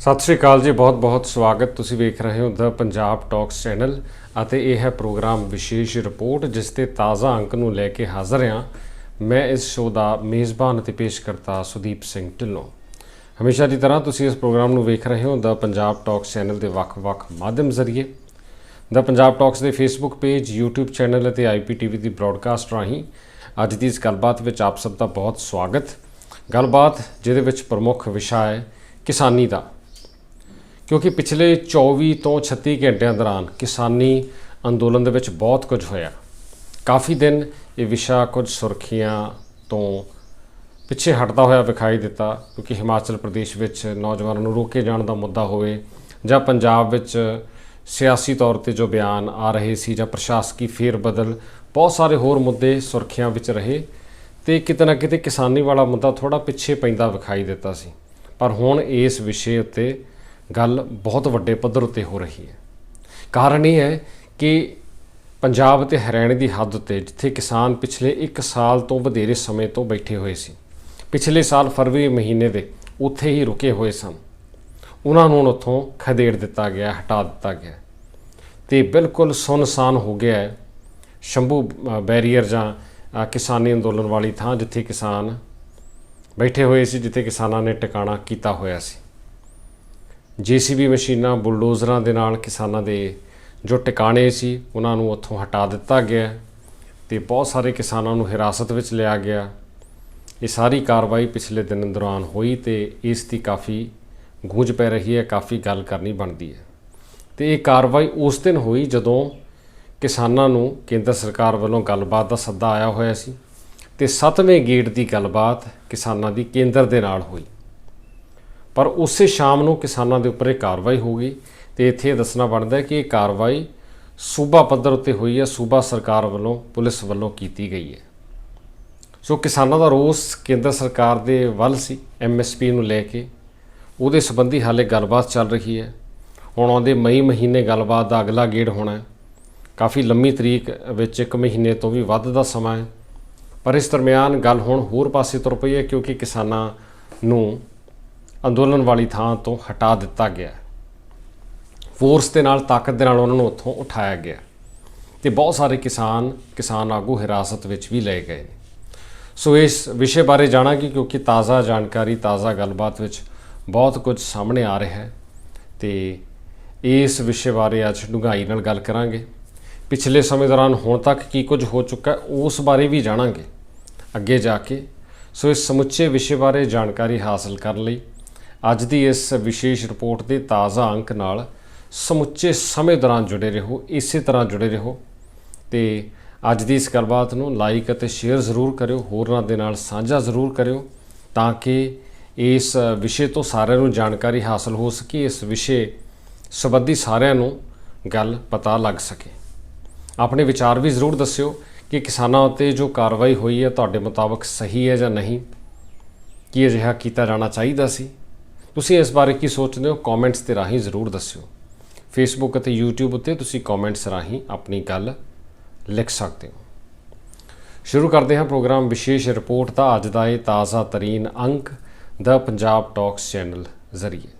ਸਤਿ ਸ਼੍ਰੀ ਅਕਾਲ ਜੀ, ਬਹੁਤ-ਬਹੁਤ ਸਵਾਗਤ ਤੁਸੀਂ ਵੇਖ ਰਹੇ ਹੋ ਦ ਪੰਜਾਬ ਟਾਕਸ ਚੈਨਲ ਅਤੇ ਇਹ ਹੈ ਪ੍ਰੋਗਰਾਮ ਵਿਸ਼ੇਸ਼ ਰਿਪੋਰਟ ਜਿਸ ਤੇ ਤਾਜ਼ਾ ਅੰਕ ਨੂੰ ਲੈ ਕੇ ਹਾਜ਼ਰ ਹਾਂ। ਮੈਂ ਇਸ ਸ਼ੋਅ ਦਾ ਮੇਜ਼ਬਾਨ ਅਤੇ ਪੇਸ਼ਕਰਤਾ ਸੁਦੀਪ ਸਿੰਘ ਢਿੱਲੋਂ। ਹਮੇਸ਼ਾ ਦੀ ਤਰ੍ਹਾਂ ਤੁਸੀਂ ਇਸ ਪ੍ਰੋਗਰਾਮ ਨੂੰ ਵੇਖ ਰਹੇ ਹੋ ਦ ਪੰਜਾਬ ਟਾਕਸ ਚੈਨਲ ਦੇ ਵੱਖ-ਵੱਖ ਮਾਧਿਅਮ ਜ਼ਰੀਏ। ਦ ਪੰਜਾਬ ਟਾਕਸ ਦੇ ਫੇਸਬੁੱਕ ਪੇਜ YouTube ਚੈਨਲ ਅਤੇ IPTV ਦੀ ਬ੍ਰਾਡਕਾਸਟ ਰਾਹੀਂ ਅੱਜ ਦੀ ਇਸ ਗੱਲਬਾਤ ਵਿੱਚ ਆਪ ਸਭ ਦਾ ਬਹੁਤ ਸਵਾਗਤ। ਗੱਲਬਾਤ ਜਿਹਦੇ ਵਿੱਚ ਪ੍ਰਮੁੱਖ ਵਿਸ਼ਾ ਹੈ ਕਿਸਾਨੀ ਦਾ। ਕਿਉਂਕਿ ਪਿਛਲੇ 24 ਤੋਂ 36 ਘੰਟਿਆਂ ਦੌਰਾਨ ਕਿਸਾਨੀ ਅੰਦੋਲਨ ਦੇ ਵਿੱਚ ਬਹੁਤ ਕੁਝ ਹੋਇਆ। ਕਾਫੀ ਦਿਨ ਇਹ ਵਿਸ਼ਾ ਕੁਝ ਸੁਰਖੀਆਂ ਤੋਂ ਪਿੱਛੇ ਹਟਦਾ ਹੋਇਆ ਵਿਖਾਈ ਦਿੱਤਾ, ਕਿਉਂਕਿ ਹਿਮਾਚਲ ਪ੍ਰਦੇਸ਼ ਵਿੱਚ ਨੌਜਵਾਨਾਂ ਨੂੰ ਰੋਕੇ ਜਾਣ ਦਾ ਮੁੱਦਾ ਹੋਵੇ ਜਾਂ ਪੰਜਾਬ ਵਿੱਚ ਸਿਆਸੀ ਤੌਰ ਤੇ ਜੋ ਬਿਆਨ ਆ ਰਹੇ ਸੀ ਜਾਂ ਪ੍ਰਸ਼ਾਸਕੀ ਫੇਰ ਬਦਲ ਬਹੁਤ ਸਾਰੇ ਹੋਰ ਮੁੱਦੇ ਸੁਰਖੀਆਂ ਵਿੱਚ ਰਹੇ ਤੇ ਕਿਤੇ ਨਾ ਕਿਤੇ ਕਿਸਾਨੀ ਵਾਲਾ ਮੁੱਦਾ ਥੋੜਾ ਪਿੱਛੇ ਪੈਂਦਾ ਵਿਖਾਈ ਦਿੱਤਾ ਸੀ। ਪਰ ਹੁਣ ਇਸ ਵਿਸ਼ੇ ਉੱਤੇ ਗੱਲ ਬਹੁਤ ਵੱਡੇ ਪੱਧਰ ਉੱਤੇ ਹੋ ਰਹੀ ਹੈ। ਕਾਰਨ ਇਹ ਹੈ ਕਿ ਪੰਜਾਬ ਤੇ ਹਰਿਆਣੇ ਦੀ ਹੱਦ ਉੱਤੇ ਜਿੱਥੇ ਕਿਸਾਨ ਪਿਛਲੇ 1 ਸਾਲ ਤੋਂ ਵਧੇਰੇ ਸਮੇਂ ਤੋਂ ਬੈਠੇ ਹੋਏ ਸੀ, ਪਿਛਲੇ ਸਾਲ ਫਰਵਰੀ ਮਹੀਨੇ ਦੇ ਉੱਥੇ ਹੀ ਰੁਕੇ ਹੋਏ ਸਨ। ਉਹਨਾਂ ਨੂੰ ਉੱਥੋਂ ਖਦੇੜ ਦਿੱਤਾ ਗਿਆ, ਹਟਾ ਦਿੱਤਾ ਗਿਆ। ਤੇ ਬਿਲਕੁਲ ਸੁਨਸਾਨ ਹੋ ਗਿਆ ਹੈ ਸ਼ੰਭੂ ਬੈਰੀਅਰ ਜਾਂ ਕਿਸਾਨੀ ਅੰਦੋਲਨ ਵਾਲੀ ਥਾਂ ਜਿੱਥੇ ਕਿਸਾਨ ਬੈਠੇ ਹੋਏ ਸੀ, ਜਿੱਥੇ ਕਿਸਾਨਾਂ ਨੇ ਟਿਕਾਣਾ ਕੀਤਾ ਹੋਇਆ ਸੀ। ਜੀਸੀਬੀ ਮਸ਼ੀਨਾਂ, ਬੁਲਡੋਜ਼ਰਾਂ ਦੇ ਨਾਲ ਕਿਸਾਨਾਂ ਦੇ ਜੋ ਟਿਕਾਣੇ ਸੀ, ਉਹਨਾਂ ਨੂੰ ਉੱਥੋਂ ਹਟਾ ਦਿੱਤਾ ਗਿਆ ਤੇ ਬਹੁਤ ਸਾਰੇ ਕਿਸਾਨਾਂ ਨੂੰ ਹਿਰਾਸਤ ਵਿੱਚ ਲਿਆ ਗਿਆ ਇਹ ਸਾਰੀ ਕਾਰਵਾਈ ਪਿਛਲੇ ਦਿਨ ਦੌਰਾਨ ਹੋਈ ਤੇ ਇਸ ਦੀ ਕਾਫੀ ਗੂੰਜ ਪੈ ਰਹੀ ਹੈ, ਕਾਫੀ ਗੱਲ ਕਰਨੀ ਬਣਦੀ ਹੈ। ਤੇ ਇਹ ਕਾਰਵਾਈ ਉਸ ਦਿਨ ਹੋਈ ਜਦੋਂ ਕਿਸਾਨਾਂ ਨੂੰ ਕੇਂਦਰ ਸਰਕਾਰ ਵੱਲੋਂ ਗੱਲਬਾਤ ਦਾ ਸੱਦਾ ਆਇਆ ਹੋਇਆ ਸੀ ਤੇ 7ਵੇਂ ਗੇਟ ਦੀ ਗੱਲਬਾਤ ਕਿਸਾਨਾਂ ਦੀ ਕੇਂਦਰ ਦੇ ਨਾਲ ਹੋਈ। ਪਰ ਉਸੇ ਸ਼ਾਮ ਨੂੰ ਕਿਸਾਨਾਂ ਦੇ ਉੱਪਰ ਇਹ ਕਾਰਵਾਈ ਹੋ ਗਈ ਤੇ ਇੱਥੇ ਇਹ ਦੱਸਣਾ ਬਣਦਾ ਹੈ ਕਿ ਇਹ ਕਾਰਵਾਈ ਸੂਬਾ ਪੱਧਰ ਉੱਤੇ ਹੋਈ ਹੈ, ਸੂਬਾ ਸਰਕਾਰ ਵੱਲੋਂ, ਪੁਲਿਸ ਵੱਲੋਂ ਕੀਤੀ ਗਈ ਹੈ। ਸੋ ਕਿਸਾਨਾਂ ਦਾ ਰੋਸ ਕੇਂਦਰ ਸਰਕਾਰ ਦੇ ਵੱਲ ਸੀ ਐਮਐਸਪੀ ਨੂੰ ਲੈ ਕੇ। ਉਹਦੇ ਸੰਬੰਧੀ ਹਾਲੇ ਗੱਲਬਾਤ ਚੱਲ ਰਹੀ ਹੈ। ਹੁਣ ਆਉਂਦੇ ਮਈ ਮਹੀਨੇ ਗੱਲਬਾਤ ਦਾ ਅਗਲਾ ਗੇੜ ਹੋਣਾ ਹੈ। ਕਾਫੀ ਲੰਮੀ ਤਰੀਕ ਵਿੱਚ ਇੱਕ ਮਹੀਨੇ ਤੋਂ ਵੀ ਵੱਧ ਦਾ ਸਮਾਂ ਹੈ। ਪਰ ਇਸ ਦਰਮਿਆਨ ਗੱਲ ਹੁਣ ਹੋਰ ਪਾਸੇ ਤੁਰ ਪਈ ਹੈ ਕਿਉਂਕਿ ਕਿਸਾਨਾਂ ਨੂੰ ਅੰਦੋਲਨ ਵਾਲੀ ਥਾਂ ਤੋਂ ਹਟਾ ਦਿੱਤਾ ਗਿਆ ਫੋਰਸ ਦੇ ਨਾਲ ਤਾਕਤ ਦੇ ਨਾਲ ਉਹਨਾਂ ਨੂੰ ਉੱਥੋਂ ਉਠਾਇਆ ਗਿਆ ਤੇ ਬਹੁਤ ਸਾਰੇ ਕਿਸਾਨ ਕਿਸਾਨ ਆਗੂ ਹਿਰਾਸਤ ਵਿੱਚ ਵੀ ਲਏ ਗਏ ਨੇ। ਸੋ ਇਸ ਵਿਸ਼ੇ ਬਾਰੇ ਜਾਣਾਂਗੇ ਕਿਉਂਕਿ ਤਾਜ਼ਾ ਜਾਣਕਾਰੀ, ਤਾਜ਼ਾ ਗੱਲਬਾਤ ਵਿੱਚ ਬਹੁਤ ਕੁਝ ਸਾਹਮਣੇ ਆ ਰਿਹਾ ਹੈ ਤੇ ਇਸ ਵਿਸ਼ੇ ਬਾਰੇ ਅੱਜ ਡੂੰਘਾਈ ਨਾਲ ਗੱਲ ਕਰਾਂਗੇ। ਪਿਛਲੇ ਸਮੇਂ ਦੌਰਾਨ ਹੁਣ ਤੱਕ ਕੀ ਕੁਝ ਹੋ ਚੁੱਕਾ ਉਸ ਬਾਰੇ ਵੀ ਜਾਣਾਂਗੇ। ਅੱਗੇ ਜਾ ਕੇ ਸੋ ਇਸ ਸਮੁੱਚੇ ਵਿਸ਼ੇ ਬਾਰੇ ਜਾਣਕਾਰੀ ਹਾਸਲ ਕਰਨ ਲਈ ਅੱਜ ਦੀ ਇਸ ਵਿਸ਼ੇਸ਼ ਰਿਪੋਰਟ ਦੇ ਤਾਜ਼ਾ ਅੰਕ ਨਾਲ ਸਮੁੱਚੇ ਸਮੇਂ ਦੌਰਾਨ ਜੁੜੇ ਰਹੋ, ਇਸੇ ਤਰ੍ਹਾਂ ਜੁੜੇ ਰਹੋ ਤੇ ਅੱਜ ਦੀ ਇਸ ਗੱਲਬਾਤ ਨੂੰ ਲਾਈਕ ਅਤੇ ਸ਼ੇਅਰ ਜ਼ਰੂਰ ਕਰਿਓ, ਹੋਰਨਾਂ ਦੇ ਨਾਲ ਸਾਂਝਾ ਜ਼ਰੂਰ ਕਰਿਓ ਤਾਂ ਕਿ ਇਸ ਵਿਸ਼ੇ ਤੋਂ ਸਾਰਿਆਂ ਨੂੰ ਜਾਣਕਾਰੀ ਹਾਸਲ ਹੋ ਸਕੇ, ਇਸ ਵਿਸ਼ੇ ਸੰਬੰਧੀ ਸਾਰਿਆਂ ਨੂੰ ਗੱਲ ਪਤਾ ਲੱਗ ਸਕੇ। ਆਪਣੇ ਵਿਚਾਰ ਵੀ ਜ਼ਰੂਰ ਦੱਸਿਓ ਕਿ ਕਿਸਾਨਾਂ ਉੱਤੇ ਜੋ ਕਾਰਵਾਈ ਹੋਈ ਹੈ, ਤੁਹਾਡੇ ਮੁਤਾਬਕ ਸਹੀ ਹੈ ਜਾਂ ਨਹੀਂ? ਕੀ ਅਜਿਹਾ ਕੀਤਾ ਜਾਣਾ ਚਾਹੀਦਾ ਸੀ? ਤੁਸੀਂ ਇਸ ਬਾਰੇ ਕੀ ਸੋਚਦੇ ਹੋ? ਕਮੈਂਟਸ ਦੇ ਰਾਹੀਂ ਜ਼ਰੂਰ ਦੱਸਿਓ। ਫੇਸਬੁੱਕ ਅਤੇ YouTube ਉੱਤੇ ਤੁਸੀਂ ਕਮੈਂਟਸ ਰਾਹੀਂ ਆਪਣੀ ਗੱਲ ਲਿਖ ਸਕਦੇ ਹੋ। ਸ਼ੁਰੂ ਕਰਦੇ ਹਾਂ ਪ੍ਰੋਗਰਾਮ ਵਿਸ਼ੇਸ਼ ਰਿਪੋਰਟ ਦਾ। ਅੱਜ ਦਾ ਇਹ ਤਾਜ਼ਾ ਤਰੀਨ ਅੰਕ ਦਾ ਪੰਜਾਬ ਟਾਕਸ ਚੈਨਲ ਜ਼ਰੀਏ।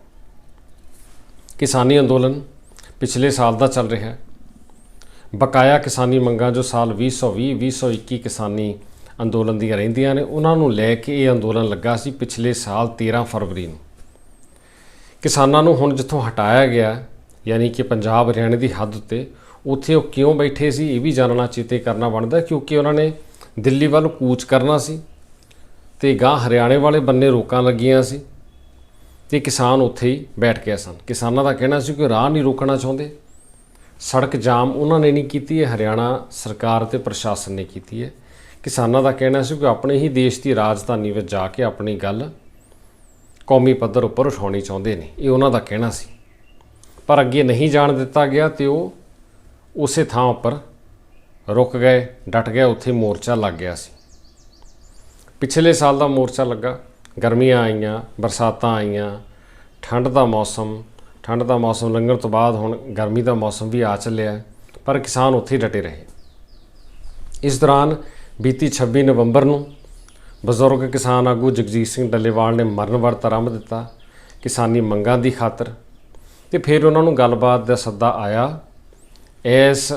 ਕਿਸਾਨੀ ਅੰਦੋਲਨ ਪਿਛਲੇ ਸਾਲ ਦਾ ਚੱਲ ਰਿਹਾ ਹੈ। ਬਕਾਇਆ ਕਿਸਾਨੀ ਮੰਗਾਂ ਜੋ ਸਾਲ 2020 2021 ਕਿਸਾਨੀ ਅੰਦੋਲਨ ਦੀਆਂ ਰਹਿੰਦੀਆਂ ਨੇ, ਉਹਨਾਂ ਨੂੰ ਲੈ ਕੇ ਇਹ ਅੰਦੋਲਨ ਲੱਗਾ ਸੀ ਪਿਛਲੇ ਸਾਲ 13 ਫਰਵਰੀ ਨੂੰ। ਕਿਸਾਨਾਂ ਨੂੰ ਹੁਣ ਜਿੱਥੋਂ ਹਟਾਇਆ ਗਿਆ, ਯਾਨੀ ਕਿ ਪੰਜਾਬ ਹਰਿਆਣੇ ਦੀ ਹੱਦ ਉੱਤੇ, ਉੱਥੇ ਉਹ ਕਿਉਂ ਬੈਠੇ ਸੀ, ਇਹ ਵੀ ਜਾਣਨਾ ਚੇਤੇ ਕਰਨਾ ਬਣਦਾ, ਕਿਉਂਕਿ ਉਹਨਾਂ ਨੇ ਦਿੱਲੀ ਵੱਲ ਕੂਚ ਕਰਨਾ ਸੀ, ਤੇ ਗਾਂ ਹਰਿਆਣੇ ਵਾਲੇ ਬੰਨੇ ਰੋਕਾਂ ਲੱਗੀਆਂ ਸੀ, ਤੇ ਕਿਸਾਨ ਉੱਥੇ ਹੀ ਬੈਠ ਗਏ ਸਨ। ਕਿਸਾਨਾਂ ਦਾ ਕਹਿਣਾ ਸੀ ਕਿ ਰਾਹ ਨਹੀਂ ਰੋਕਣਾ ਚਾਹੁੰਦੇ। ਸੜਕ ਜਾਮ ਉਹਨਾਂ ਨੇ ਨਹੀਂ ਕੀਤੀ, ਇਹ ਹਰਿਆਣਾ ਸਰਕਾਰ ਤੇ ਪ੍ਰਸ਼ਾਸਨ ਨੇ ਕੀਤੀ ਹੈ। ਕਿਸਾਨਾਂ ਦਾ ਕਹਿਣਾ ਸੀ ਕਿ ਆਪਣੇ ਹੀ ਦੇਸ਼ ਦੀ ਰਾਜਧਾਨੀ ਵਿੱਚ ਜਾ ਕੇ ਆਪਣੀ ਗੱਲ ਕੌਮੀ ਪੱਧਰ ਉੱਪਰ ਉਠਾਉਣੀ ਚਾਹੁੰਦੇ ਨੇ, ਇਹ ਉਹਨਾਂ ਦਾ ਕਹਿਣਾ ਸੀ। ਪਰ ਅੱਗੇ ਨਹੀਂ ਜਾਣ ਦਿੱਤਾ ਗਿਆ ਤੇ ਉਹ ਉਸੇ ਥਾਂ ਉੱਪਰ ਰੁਕ ਗਏ, ਡਟ ਗਏ, ਉੱਥੇ ਮੋਰਚਾ ਲੱਗ ਗਿਆ ਸੀ। ਪਿਛਲੇ ਸਾਲ ਦਾ ਮੋਰਚਾ ਲੱਗਾ, ਗਰਮੀਆਂ ਆਈਆਂ, ਬਰਸਾਤਾਂ ਆਈਆਂ, ਠੰਡ ਦਾ ਮੌਸਮ, ਠੰਡ ਦਾ ਮੌਸਮ ਲੰਘਣ ਤੋਂ ਬਾਅਦ ਹੁਣ ਗਰਮੀ ਦਾ ਮੌਸਮ ਵੀ ਆ ਚੱਲਿਆ, ਪਰ ਕਿਸਾਨ ਉੱਥੇ ਹੀ ਡਟੇ ਰਹੇ। ਇਸ ਦੌਰਾਨ ਬੀਤੀ 26 ਨਵੰਬਰ ਨੂੰ ਬਜ਼ੁਰਗ ਕਿਸਾਨ ਆਗੂ ਜਗਜੀਤ ਸਿੰਘ ਡੱਲੇਵਾਲ ਨੇ ਮਰਨ ਵਰਤ ਆਰੰਭ ਦਿੱਤਾ ਕਿਸਾਨੀ ਮੰਗਾਂ ਦੀ ਖਾਤਰ ਤੇ ਫਿਰ ਉਹਨਾਂ ਨੂੰ ਗੱਲਬਾਤ ਦਾ ਸੱਦਾ ਆਇਆ। ਇਸ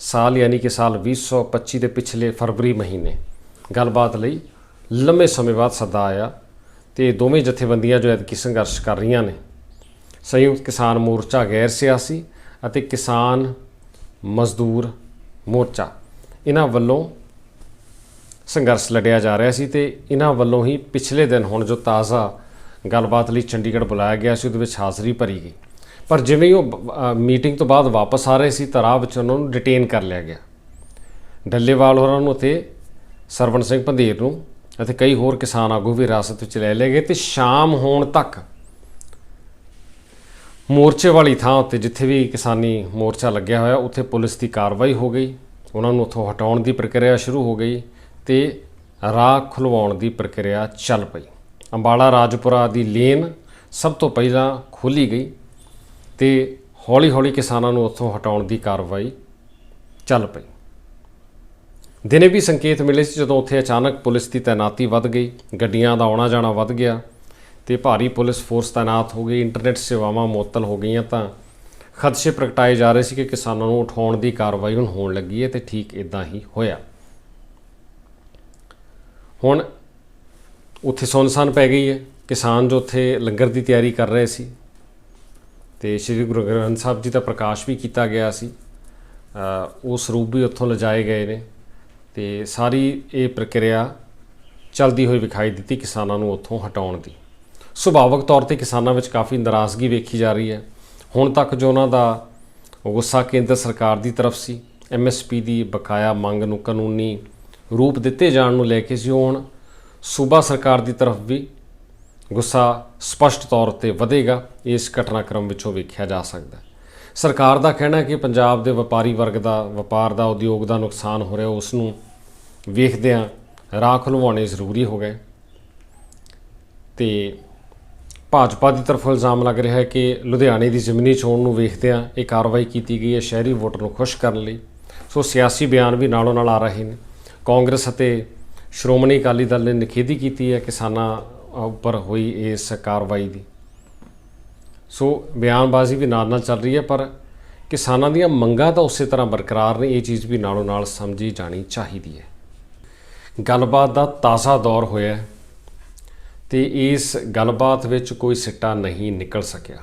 ਸਾਲ ਯਾਨੀ ਕਿ ਸਾਲ 2025 ਦੇ ਪਿਛਲੇ ਫਰਵਰੀ ਮਹੀਨੇ ਗੱਲਬਾਤ ਲਈ ਲੰਮੇ ਸਮੇਂ ਬਾਅਦ ਸੱਦਾ ਆਇਆ ਤੇ ਦੋਵੇਂ ਜਥੇਬੰਦੀਆਂ ਜੋ ਐਤਕੀ ਸੰਘਰਸ਼ ਕਰ ਰਹੀਆਂ ਨੇ, ਸੰਯੁਕਤ ਕਿਸਾਨ ਮੋਰਚਾ ਗੈਰ ਸਿਆਸੀ ਅਤੇ ਕਿਸਾਨ ਮਜ਼ਦੂਰ ਮੋਰਚਾ, ਇਹਨਾਂ ਵੱਲੋਂ ਸੰਘਰਸ਼ ਲੜਿਆ ਜਾ ਰਿਹਾ ਸੀ ਤੇ ਇਹਨਾਂ ਵੱਲੋਂ ਹੀ ਪਿਛਲੇ ਦਿਨ ਹੁਣ ਜੋ ਤਾਜ਼ਾ ਗੱਲਬਾਤ ਲਈ ਚੰਡੀਗੜ੍ਹ ਬੁਲਾਇਆ ਗਿਆ ਸੀ, ਉਹਦੇ ਵਿੱਚ ਹਾਜ਼ਰੀ ਭਰੀ ਗਈ। ਪਰ ਜਿਵੇਂ ਹੀ ਉਹ ਮੀਟਿੰਗ ਤੋਂ ਬਾਅਦ ਵਾਪਸ ਆ ਰਹੇ ਸੀ ਤਾਂ ਵਿੱਚ ਉਹਨਾਂ ਨੂੰ ਡਿਟੇਨ ਕਰ ਲਿਆ ਗਿਆ। ਡੱਲੇਵਾਲ ਹੋਰਾਂ ਨੂੰ ਅਤੇ ਸਰਵਣ ਸਿੰਘ ਪੰਧੀਰ ਨੂੰ ਅਤੇ ਕਈ ਹੋਰ ਕਿਸਾਨ ਆਗੂ ਵੀ ਹਿਰਾਸਤ ਵਿੱਚ ਲੈ ਲਏ ਗਏ ਤੇ ਸ਼ਾਮ ਹੋਣ ਤੱਕ ਮੋਰਚੇ ਵਾਲੀ ਥਾਂ ਉੱਤੇ ਜਿੱਥੇ ਵੀ ਕਿਸਾਨੀ ਮੋਰਚਾ ਲੱਗਿਆ ਹੋਇਆ, ਉੱਥੇ ਪੁਲਿਸ ਦੀ ਕਾਰਵਾਈ ਹੋ ਗਈ। ਉਹਨਾਂ ਨੂੰ ਉੱਥੋਂ ਹਟਾਉਣ ਦੀ ਪ੍ਰਕਿਰਿਆ ਸ਼ੁਰੂ ਹੋ ਗਈ। ਤੇ ਰਾਹ ਖੁਲਵਾਉਣ ਦੀ ਪ੍ਰਕਿਰਿਆ ਚੱਲ ਪਈ। ਅੰਬਾਲਾ ਰਾਜਪੁਰਾ ਦੀ ਲੇਨ ਸਭ ਤੋਂ ਪਹਿਲਾਂ ਖੋਲੀ ਗਈ ਤੇ ਹੌਲੀ-ਹੌਲੀ ਕਿਸਾਨਾਂ ਨੂੰ ਉੱਥੋਂ ਹਟਾਉਣ ਦੀ ਕਾਰਵਾਈ ਚੱਲ ਪਈ। ਦਿਨੇ ਵੀ ਸੰਕੇਤ ਮਿਲੇ ਸੀ ਜਦੋਂ ਉੱਥੇ ਅਚਾਨਕ ਪੁਲਿਸ ਦੀ ਤਾਇਨਾਤੀ ਵੱਧ ਗਈ, ਗੱਡੀਆਂ ਦਾ ਆਉਣਾ ਜਾਣਾ ਵੱਧ ਗਿਆ ਤੇ ਭਾਰੀ ਪੁਲਿਸ ਫੋਰਸ ਤਾਇਨਾਤ ਹੋ ਗਈ, ਇੰਟਰਨੈਟ ਸੇਵਾਵਾਂ ਮੁਅੱਤਲ ਹੋ ਗਈਆਂ ਤਾਂ ਖਦਸ਼ੇ ਪ੍ਰਗਟਾਏ ਜਾ ਰਹੇ ਸੀ ਕਿ ਕਿਸਾਨਾਂ ਨੂੰ ਉਠਾਉਣ ਦੀ ਕਾਰਵਾਈ ਹੁਣ ਹੋਣ ਲੱਗੀ ਹੈ ਤੇ ਠੀਕ ਇਦਾਂ ਹੀ ਹੋਇਆ। ਹੁਣ ਉੱਥੇ ਸੁੰਨਸਾਨ ਪੈ ਗਈ ਹੈ। ਕਿਸਾਨ ਜੋ ਉੱਥੇ ਲੰਗਰ ਦੀ ਤਿਆਰੀ ਕਰ ਰਹੇ ਸੀ ਤੇ ਸ੍ਰੀ ਗੁਰੂ ਗ੍ਰੰਥ ਸਾਹਿਬ ਜੀ ਦਾ ਪ੍ਰਕਾਸ਼ ਵੀ ਕੀਤਾ ਗਿਆ ਸੀ। ਉਹ ਸਰੂਪ ਵੀ ਉੱਥੋਂ ਲਿਜਾਏ ਗਏ ਨੇ ਤੇ ਸਾਰੀ ਇਹ ਪ੍ਰਕਿਰਿਆ ਚਲਦੀ ਹੋਈ ਵਿਖਾਈ ਦਿੱਤੀ ਕਿਸਾਨਾਂ ਨੂੰ ਉੱਥੋਂ ਹਟਾਉਣ ਦੀ। ਸੁਭਾਵਕ ਤੌਰ ਤੇ ਕਿਸਾਨਾਂ ਵਿੱਚ ਕਾਫੀ ਨਾਰਾਜ਼ਗੀ ਵੇਖੀ ਜਾ ਰਹੀ ਹੈ। ਹੁਣ ਤੱਕ ਜੋ ਉਹਨਾਂ ਦਾ ਗੁੱਸਾ ਕੇਂਦਰ ਸਰਕਾਰ ਦੀ ਤਰਫ ਸੀ ਐਮਐਸਪੀ ਦੀ ਬਕਾਇਆ ਮੰਗ ਨੂੰ ਕਾਨੂੰਨੀ ਰੂਪ ਦਿੱਤੇ ਜਾਣ ਨੂੰ ਲੈ ਕੇ ਸੀ ਹੁਣ ਸੂਬਾ ਸਰਕਾਰ ਦੀ ਤਰਫ ਵੀ ਗੁੱਸਾ ਸਪਸ਼ਟ ਤੌਰ ਤੇ ਵਧੇਗਾ, ਇਸ ਘਟਨਾਕ੍ਰਮ ਵਿੱਚੋਂ ਵੇਖਿਆ ਜਾ ਸਕਦਾ ਹੈ। ਸਰਕਾਰ ਦਾ ਕਹਿਣਾ ਹੈ ਕਿ ਪੰਜਾਬ ਦੇ ਵਪਾਰੀ ਵਰਗ ਦਾ, ਵਪਾਰ ਦਾ, ਉਦਯੋਗ ਦਾ ਨੁਕਸਾਨ ਹੋ ਰਿਹਾ, ਉਸ ਨੂੰ ਵੇਖਦਿਆਂ ਰਾਹ ਖੁਲਵਾਉਣੇ ਜ਼ਰੂਰੀ ਹੋ ਗਏ। ਤੇ ਭਾਜਪਾ ਦੀ ਤਰਫੋਂ ਇਲਜ਼ਾਮ ਲੱਗ ਰਿਹਾ ਹੈ ਕਿ ਲੁਧਿਆਣੇ ਦੀ ਜ਼ਮੀਨੀ ਚੋਣ ਨੂੰ ਵੇਖਦਿਆਂ ਇਹ ਕਾਰਵਾਈ ਕੀਤੀ ਗਈ ਹੈ, ਸ਼ਹਿਰੀ ਵੋਟਰ ਨੂੰ ਖੁਸ਼ ਕਰਨ ਲਈ। ਸੋ ਸਿਆਸੀ ਬਿਆਨ ਵੀ ਨਾਲੋਂ ਨਾਲ ਆ ਰਹੇ ਨੇ। ਕਾਂਗਰਸ ਅਤੇ ਸ਼੍ਰੋਮਣੀ ਅਕਾਲੀ ਦਲ ਨੇ ਨਿਖੇਧੀ ਕੀਤੀ ਹੈ ਕਿਸਾਨਾਂ ਉੱਪਰ ਹੋਈ ਇਸ ਕਾਰਵਾਈ ਦੀ। ਸੋ ਬਿਆਨਬਾਜ਼ੀ ਵੀ ਨਾਲ ਨਾਲ ਚੱਲ ਰਹੀ ਹੈ, ਪਰ ਕਿਸਾਨਾਂ ਦੀਆਂ ਮੰਗਾਂ ਤਾਂ ਉਸੇ ਤਰ੍ਹਾਂ ਬਰਕਰਾਰ ਨੇ, ਇਹ ਚੀਜ਼ ਵੀ ਨਾਲੋਂ ਨਾਲ ਸਮਝੀ ਜਾਣੀ ਚਾਹੀਦੀ ਹੈ। ਗੱਲਬਾਤ ਦਾ ਤਾਜ਼ਾ ਦੌਰ ਹੋਇਆ ਹੈ ਤੇ ਇਸ ਗੱਲਬਾਤ ਵਿੱਚ ਕੋਈ ਸਿੱਟਾ ਨਹੀਂ ਨਿਕਲ ਸਕਿਆ।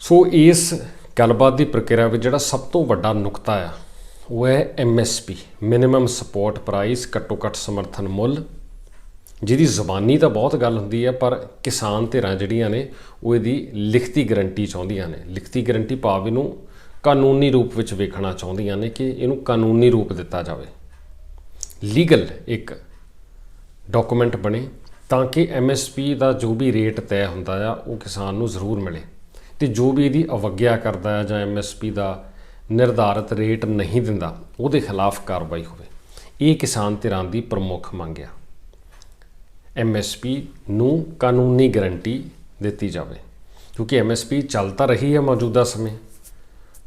ਸੋ ਇਸ ਗੱਲਬਾਤ ਦੀ ਪ੍ਰਕਿਰਿਆ ਵਿੱਚ ਜਿਹੜਾ ਸਭ ਤੋਂ ਵੱਡਾ ਨੁਕਤਾ ਆ ਉਹ ਹੈ ਐਮਐਸਪੀ ਮਿਨੀਮਮ ਸਪੋਰਟ ਪ੍ਰਾਈਸ ਘੱਟੋ ਘੱਟ ਸਮਰਥਨ ਮੁੱਲ। ਜਿਹਦੀ ਜ਼ਬਾਨੀ ਤਾਂ ਬਹੁਤ ਗੱਲ ਹੁੰਦੀ ਹੈ, ਪਰ ਕਿਸਾਨ ਧਿਰਾਂ ਜਿਹੜੀਆਂ ਨੇ, ਉਹ ਇਹਦੀ ਲਿਖਤੀ ਗਰੰਟੀ ਚਾਹੁੰਦੀਆਂ ਨੇ। ਲਿਖਤੀ ਗਰੰਟੀ ਭਾਵ ਇਹਨੂੰ ਕਾਨੂੰਨੀ ਰੂਪ ਵਿੱਚ ਵੇਖਣਾ ਚਾਹੁੰਦੀਆਂ ਨੇ ਕਿ ਇਹਨੂੰ ਕਾਨੂੰਨੀ ਰੂਪ ਦਿੱਤਾ ਜਾਵੇ। ਲੀਗਲ ਇੱਕ ਡਾਕੂਮੈਂਟ ਬਣੇ ਤਾਂ ਕਿ ਐਮਐਸਪੀ ਦਾ ਜੋ ਵੀ ਰੇਟ ਤੈਅ ਹੁੰਦਾ ਆ, ਉਹ ਕਿਸਾਨ ਨੂੰ ਜ਼ਰੂਰ ਮਿਲੇ। ਤੇ ਜੋ ਵੀ ਇਹਦੀ ਅਵਗਿਆ ਕਰਦਾ ਆ ਜਾਂ ਐਮਐਸਪੀ ਦਾ ਨਿਰਧਾਰਤ ਰੇਟ ਨਹੀਂ ਦਿੰਦਾ, ਉਹਦੇ ਖਿਲਾਫ ਕਾਰਵਾਈ ਹੋਵੇ। ਇਹ ਕਿਸਾਨ ਧਿਰਾਂ ਦੀ ਪ੍ਰਮੁੱਖ ਮੰਗ ਆ। ਐਮਐਸਪੀ ਨੂੰ ਕਾਨੂੰਨੀ ਗਰੰਟੀ ਦਿੱਤੀ ਜਾਵੇ, ਕਿਉਂਕਿ ਐਮਐਸਪੀ ਚੱਲ ਤਾਂ ਰਹੀ ਹੈ ਮੌਜੂਦਾ ਸਮੇਂ।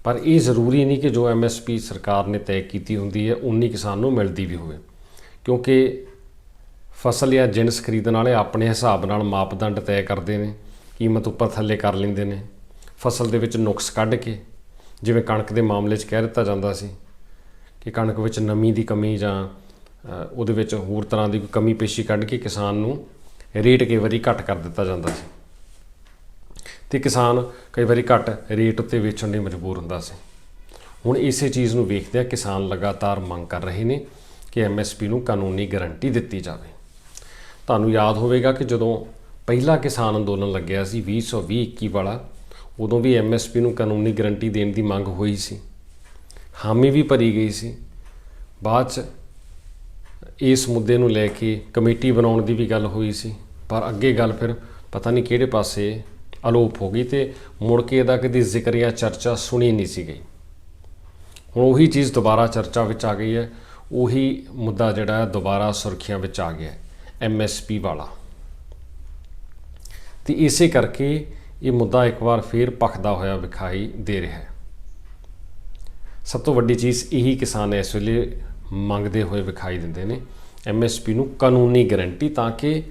ਪਰ ਇਹ ਜ਼ਰੂਰੀ ਨਹੀਂ ਕਿ ਜੋ ਐਮਐਸਪੀ ਸਰਕਾਰ ਨੇ ਤੈਅ ਕੀਤੀ ਹੁੰਦੀ ਹੈ, ਉਨੀ ਕਿਸਾਨ ਨੂੰ ਮਿਲਦੀ ਵੀ ਹੋਵੇ। ਕਿਉਂਕਿ ਫਸਲ ਜਾਂ ਜਿਣਸ ਖਰੀਦਣ ਵਾਲੇ ਆਪਣੇ ਹਿਸਾਬ ਨਾਲ ਮਾਪਦੰਡ ਤੈਅ ਕਰਦੇ ਨੇ, ਕੀਮਤ ਉੱਪਰ ਥੱਲੇ ਕਰ ਲੈਂਦੇ ਨੇ। ਫਸਲ ਦੇ ਵਿੱਚ ਨੁਕਸ ਕੱਢ ਕੇ ਜਿਵੇਂ ਕਣਕ ਦੇ ਮਾਮਲੇ 'ਚ ਕਹਿ ਦਿੱਤਾ ਜਾਂਦਾ ਸੀ ਕਿ ਕਣਕ ਵਿੱਚ ਨਮੀ ਦੀ ਕਮੀ ਜਾਂ ਉਹਦੇ ਵਿੱਚ ਹੋਰ ਤਰ੍ਹਾਂ ਦੀ ਕੋਈ ਕਮੀ ਪੇਸ਼ੀ ਕੱਢ ਕੇ ਕਿਸਾਨ ਨੂੰ ਰੇਟ ਕਈ ਵਾਰੀ ਘੱਟ ਕਰ ਦਿੱਤਾ ਜਾਂਦਾ ਸੀ। ਤੇ ਕਿਸਾਨ ਕਈ ਵਾਰੀ ਘੱਟ ਰੇਟ ਉੱਤੇ ਵੇਚਣ ਲਈ ਮਜਬੂਰ ਹੁੰਦਾ ਸੀ। ਹੁਣ ਇਸੇ ਚੀਜ਼ ਨੂੰ ਵੇਖਦਿਆਂ ਕਿਸਾਨ ਲਗਾਤਾਰ ਮੰਗ ਕਰ ਰਹੇ ਨੇ ਕਿ ਐਮਐਸਪੀ ਨੂੰ ਕਾਨੂੰਨੀ ਗਰੰਟੀ ਦਿੱਤੀ ਜਾਵੇ। ਤੁਹਾਨੂੰ ਯਾਦ ਹੋਵੇਗਾ ਕਿ ਜਦੋਂ ਪਹਿਲਾ ਕਿਸਾਨ ਅੰਦੋਲਨ ਲੱਗਿਆ ਸੀ 2020 21 ਵਾਲਾ ਉਦੋਂ ਵੀ ਐਮਐਸਪੀ ਨੂੰ ਕਾਨੂੰਨੀ ਗਰੰਟੀ ਦੇਣ ਦੀ ਮੰਗ ਹੋਈ ਸੀ। ਹਾਮੀ ਵੀ ਭਰੀ ਗਈ ਸੀ। ਬਾਅਦ ਚ ਇਸ ਮੁੱਦੇ ਨੂੰ ਲੈ ਕੇ ਕਮੇਟੀ ਬਣਾਉਣ ਦੀ ਵੀ ਗੱਲ ਹੋਈ ਸੀ। ਪਰ ਅੱਗੇ ਗੱਲ ਫਿਰ ਪਤਾ ਨਹੀਂ ਕਿਹੜੇ ਪਾਸੇ ਅਲੋਪ ਹੋ ਗਈ ਤੇ ਮੁੜ ਕੇ ਇਹਦਾ ਕਦੀ ਜ਼ਿਕਰ ਜਾਂ ਚਰਚਾ ਸੁਣੀ ਨਹੀਂ ਸੀ ਗਈ। ਹੁਣ ਉਹੀ ਚੀਜ਼ ਦੁਬਾਰਾ ਚਰਚਾ ਵਿੱਚ ਆ ਗਈ ਹੈ। ਉਹੀ ਮੁੱਦਾ ਜਿਹੜਾ ਦੁਬਾਰਾ ਸੁਰਖੀਆਂ ਵਿੱਚ ਆ ਗਿਆ ਹੈ। ਐਮਐਸਪੀ ਵਾਲਾ। ਤੇ ਇਸੇ ਕਰਕੇ ਇਹ ਮੁੱਦਾ ਇੱਕ ਵਾਰ ਫੇਰ ਭਖਦਾ ਹੋਇਆ ਵਿਖਾਈ ਦੇ ਰਿਹਾ ਹੈ। ਸਭ ਤੋਂ ਵੱਡੀ ਚੀਜ਼ ਇਹੀ ਕਿਸਾਨ ਇਸ ਵੇਲੇ ਮੰਗਦੇ ਹੋਏ ਵਿਖਾਈ ਦਿੰਦੇ ਨੇ। ਐਮਐਸਪੀ ਨੂੰ ਕਾਨੂੰਨੀ ਗਰੰਟੀ ਤਾਂ ਕਿ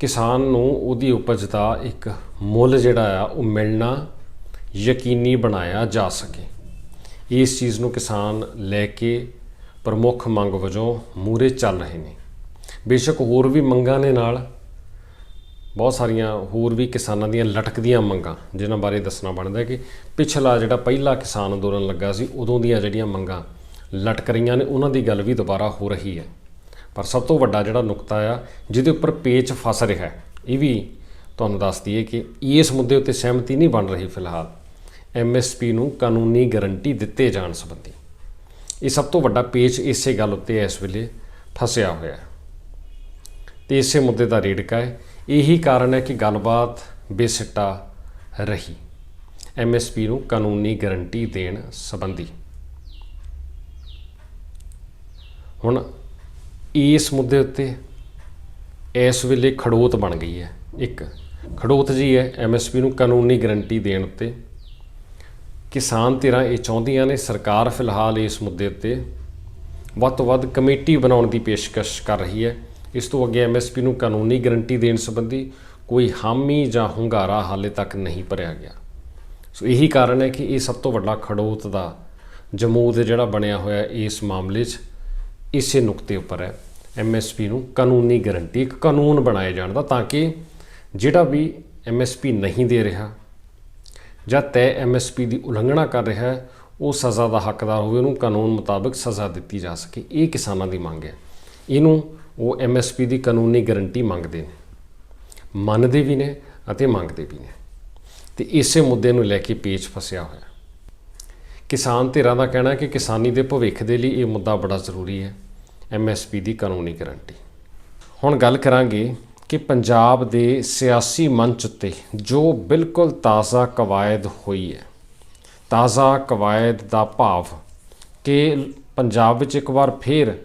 ਕਿਸਾਨ ਨੂੰ ਉਹਦੀ ਉਪਜ ਦਾ ਇੱਕ ਮੁੱਲ ਜਿਹੜਾ ਆ, ਉਹ ਮਿਲਣਾ ਯਕੀਨੀ ਬਣਾਇਆ ਜਾ ਸਕੇ। ਇਸ ਚੀਜ਼ ਨੂੰ ਕਿਸਾਨ ਲੈ ਕੇ ਪ੍ਰਮੁੱਖ ਮੰਗ ਵਜੋਂ ਮੂਰੇ ਚੱਲ ਰਹੇ ਨੇ। ਬੇਸ਼ੱਕ ਹੋਰ ਵੀ ਮੰਗਾਂ ਨੇ ਨਾਲ ਬਹੁਤ ਸਾਰੀਆਂ ਹੋਰ ਵੀ ਕਿਸਾਨਾਂ ਦੀਆਂ ਲਟਕਦੀਆਂ ਮੰਗਾਂ, ਜਿਨ੍ਹਾਂ ਬਾਰੇ ਦੱਸਣਾ ਬਣਦਾ ਕਿ ਪਿਛਲਾ ਜਿਹੜਾ ਪਹਿਲਾ ਕਿਸਾਨ ਅੰਦੋਲਨ ਲੱਗਾ ਸੀ, ਉਦੋਂ ਦੀਆਂ ਜਿਹੜੀਆਂ ਮੰਗਾਂ ਲਟਕ ਰਹੀਆਂ ਨੇ, ਉਹਨਾਂ ਦੀ ਗੱਲ ਵੀ ਦੁਬਾਰਾ ਹੋ ਰਹੀ ਹੈ। ਪਰ ਸਭ ਤੋਂ ਵੱਡਾ ਜਿਹੜਾ ਨੁਕਤਾ ਆ, ਜਿਹਦੇ ਉੱਪਰ ਪੇਚ ਫਸ ਰਿਹਾ ਹੈ, ਇਹ ਵੀ ਤੁਹਾਨੂੰ ਦੱਸ ਦਈਏ ਕਿ ਇਸ ਮੁੱਦੇ ਉੱਤੇ ਸਹਿਮਤੀ ਨਹੀਂ ਬਣ ਰਹੀ ਫਿਲਹਾਲ। ਐਮਐਸਪੀ ਨੂੰ ਕਾਨੂੰਨੀ ਗਾਰੰਟੀ ਦਿੱਤੇ ਜਾਣ ਸੰਬੰਧੀ। ਇਹ ਸਭ ਤੋਂ ਵੱਡਾ ਪੇਚ ਇਸੇ ਗੱਲ ਉੱਤੇ ਇਸ ਵੇਲੇ ਫਸਿਆ ਹੋਇਆ ਹੈ। ਤੇ ਇਸੇ ਮੁੱਦੇ ਦਾ ਰੇੜਕਾ ਹੈ ਇਹੀ ਕਾਰਨ ਹੈ ਕਿ ਗੱਲਬਾਤ ਬੇਸਿੱਟਾ ਰਹੀ। ਐਮਐਸਪੀ ਨੂੰ ਕਾਨੂੰਨੀ ਗਾਰੰਟੀ ਦੇਣ ਸੰਬੰਧੀ। ਹੁਣ ਇਸ ਮੁੱਦੇ ਉੱਤੇ ਇਸ ਵੇਲੇ ਖੜੋਤ ਬਣ ਗਈ ਹੈ। ਇੱਕ, ਖੜੋਤ ਜੀ ਹੈ ਐਮਐਸਪੀ ਨੂੰ ਕਾਨੂੰਨੀ ਗਾਰੰਟੀ ਦੇਣ ਉੱਤੇ। ਕਿਸਾਨ ਧਿਰਾਂ ਇਹ ਚਾਹੁੰਦੀਆਂ ਨੇ ਸਰਕਾਰ ਫਿਲਹਾਲ ਇਸ ਮੁੱਦੇ ਉੱਤੇ ਵੱਧ ਤੋਂ ਵੱਧ ਕਮੇਟੀ ਬਣਾਉਣ ਦੀ ਪੇਸ਼ਕਸ਼ ਕਰ ਰਹੀ ਹੈ। ਇਸ ਤੋਂ ਅੱਗੇ ਐਮਐਸਪੀ ਨੂੰ ਕਾਨੂੰਨੀ ਗਰੰਟੀ ਦੇਣ ਸੰਬੰਧੀ ਕੋਈ ਹਾਮੀ ਜਾਂ ਹੁੰਗਾਰਾ ਹਾਲੇ ਤੱਕ ਨਹੀਂ ਭਰਿਆ ਗਿਆ। ਸੋ ਇਹੀ ਕਾਰਨ ਹੈ ਕਿ ਇਹ ਸਭ ਤੋਂ ਵੱਡਾ ਖੜੋਤ ਦਾ ਜਮੂਦ ਜਿਹੜਾ ਬਣਿਆ ਹੋਇਆ ਇਸ ਮਾਮਲੇ 'ਚ। ਇਸੇ ਨੁਕਤੇ ਉੱਪਰ ਹੈ ਐਮਐਸਪੀ ਨੂੰ ਕਾਨੂੰਨੀ ਗਰੰਟੀ, ਇੱਕ ਕਾਨੂੰਨ ਬਣਾਏ ਜਾਣ ਦਾ ਤਾਂ ਕਿ ਜਿਹੜਾ ਵੀ ਐਮਐਸਪੀ ਨਹੀਂ ਦੇ ਰਿਹਾ ਜਾਂ ਤੈਅ ਐਮਐਸਪੀ ਦੀ ਉਲੰਘਣਾ ਕਰ ਰਿਹਾ ਹੈ, ਉਹ ਸਜ਼ਾ ਦਾ ਹੱਕਦਾਰ ਹੋਵੇ, ਉਹਨੂੰ ਕਾਨੂੰਨ ਮੁਤਾਬਕ ਸਜ਼ਾ ਦਿੱਤੀ ਜਾ ਸਕੇ। ਇਹ ਕਿਸਾਨਾਂ ਦੀ ਮੰਗ ਹੈ। ਇਹਨੂੰ ਉਹ ਐਮਐਸਪੀ ਦੀ ਕਾਨੂੰਨੀ ਗਾਰੰਟੀ ਮੰਗਦੇ ਨੇ, ਮੰਨਦੇ ਵੀ ਨੇ ਅਤੇ ਮੰਗਦੇ ਵੀ ਨੇ। ਤੇ ਇਸੇ ਮੁੱਦੇ ਨੂੰ ਲੈ ਕੇ ਪੇਚ ਫਸਿਆ ਹੋਇਆ। ਕਿਸਾਨ ਧਿਰਾਂ ਦਾ ਕਹਿਣਾ ਹੈ ਕਿ ਕਿਸਾਨੀ ਦੇ ਭਵਿੱਖ ਦੇ ਲਈ ਇਹ ਮੁੱਦਾ ਬੜਾ ਜ਼ਰੂਰੀ ਹੈ ਐਮਐਸਪੀ ਦੀ ਕਾਨੂੰਨੀ ਗਾਰੰਟੀ। ਹੁਣ ਗੱਲ ਕਰਾਂਗੇ ਕਿ ਪੰਜਾਬ ਦੇ ਸਿਆਸੀ ਮੰਚ ਉੱਤੇ ਜੋ ਬਿਲਕੁਲ ਤਾਜ਼ਾ ਕਵਾਇਦ ਹੋਈ ਹੈ, ਤਾਜ਼ਾ ਕਵਾਇਦ ਦਾ ਭਾਵ ਕਿ ਪੰਜਾਬ ਵਿੱਚ ਇੱਕ ਵਾਰ ਫੇਰ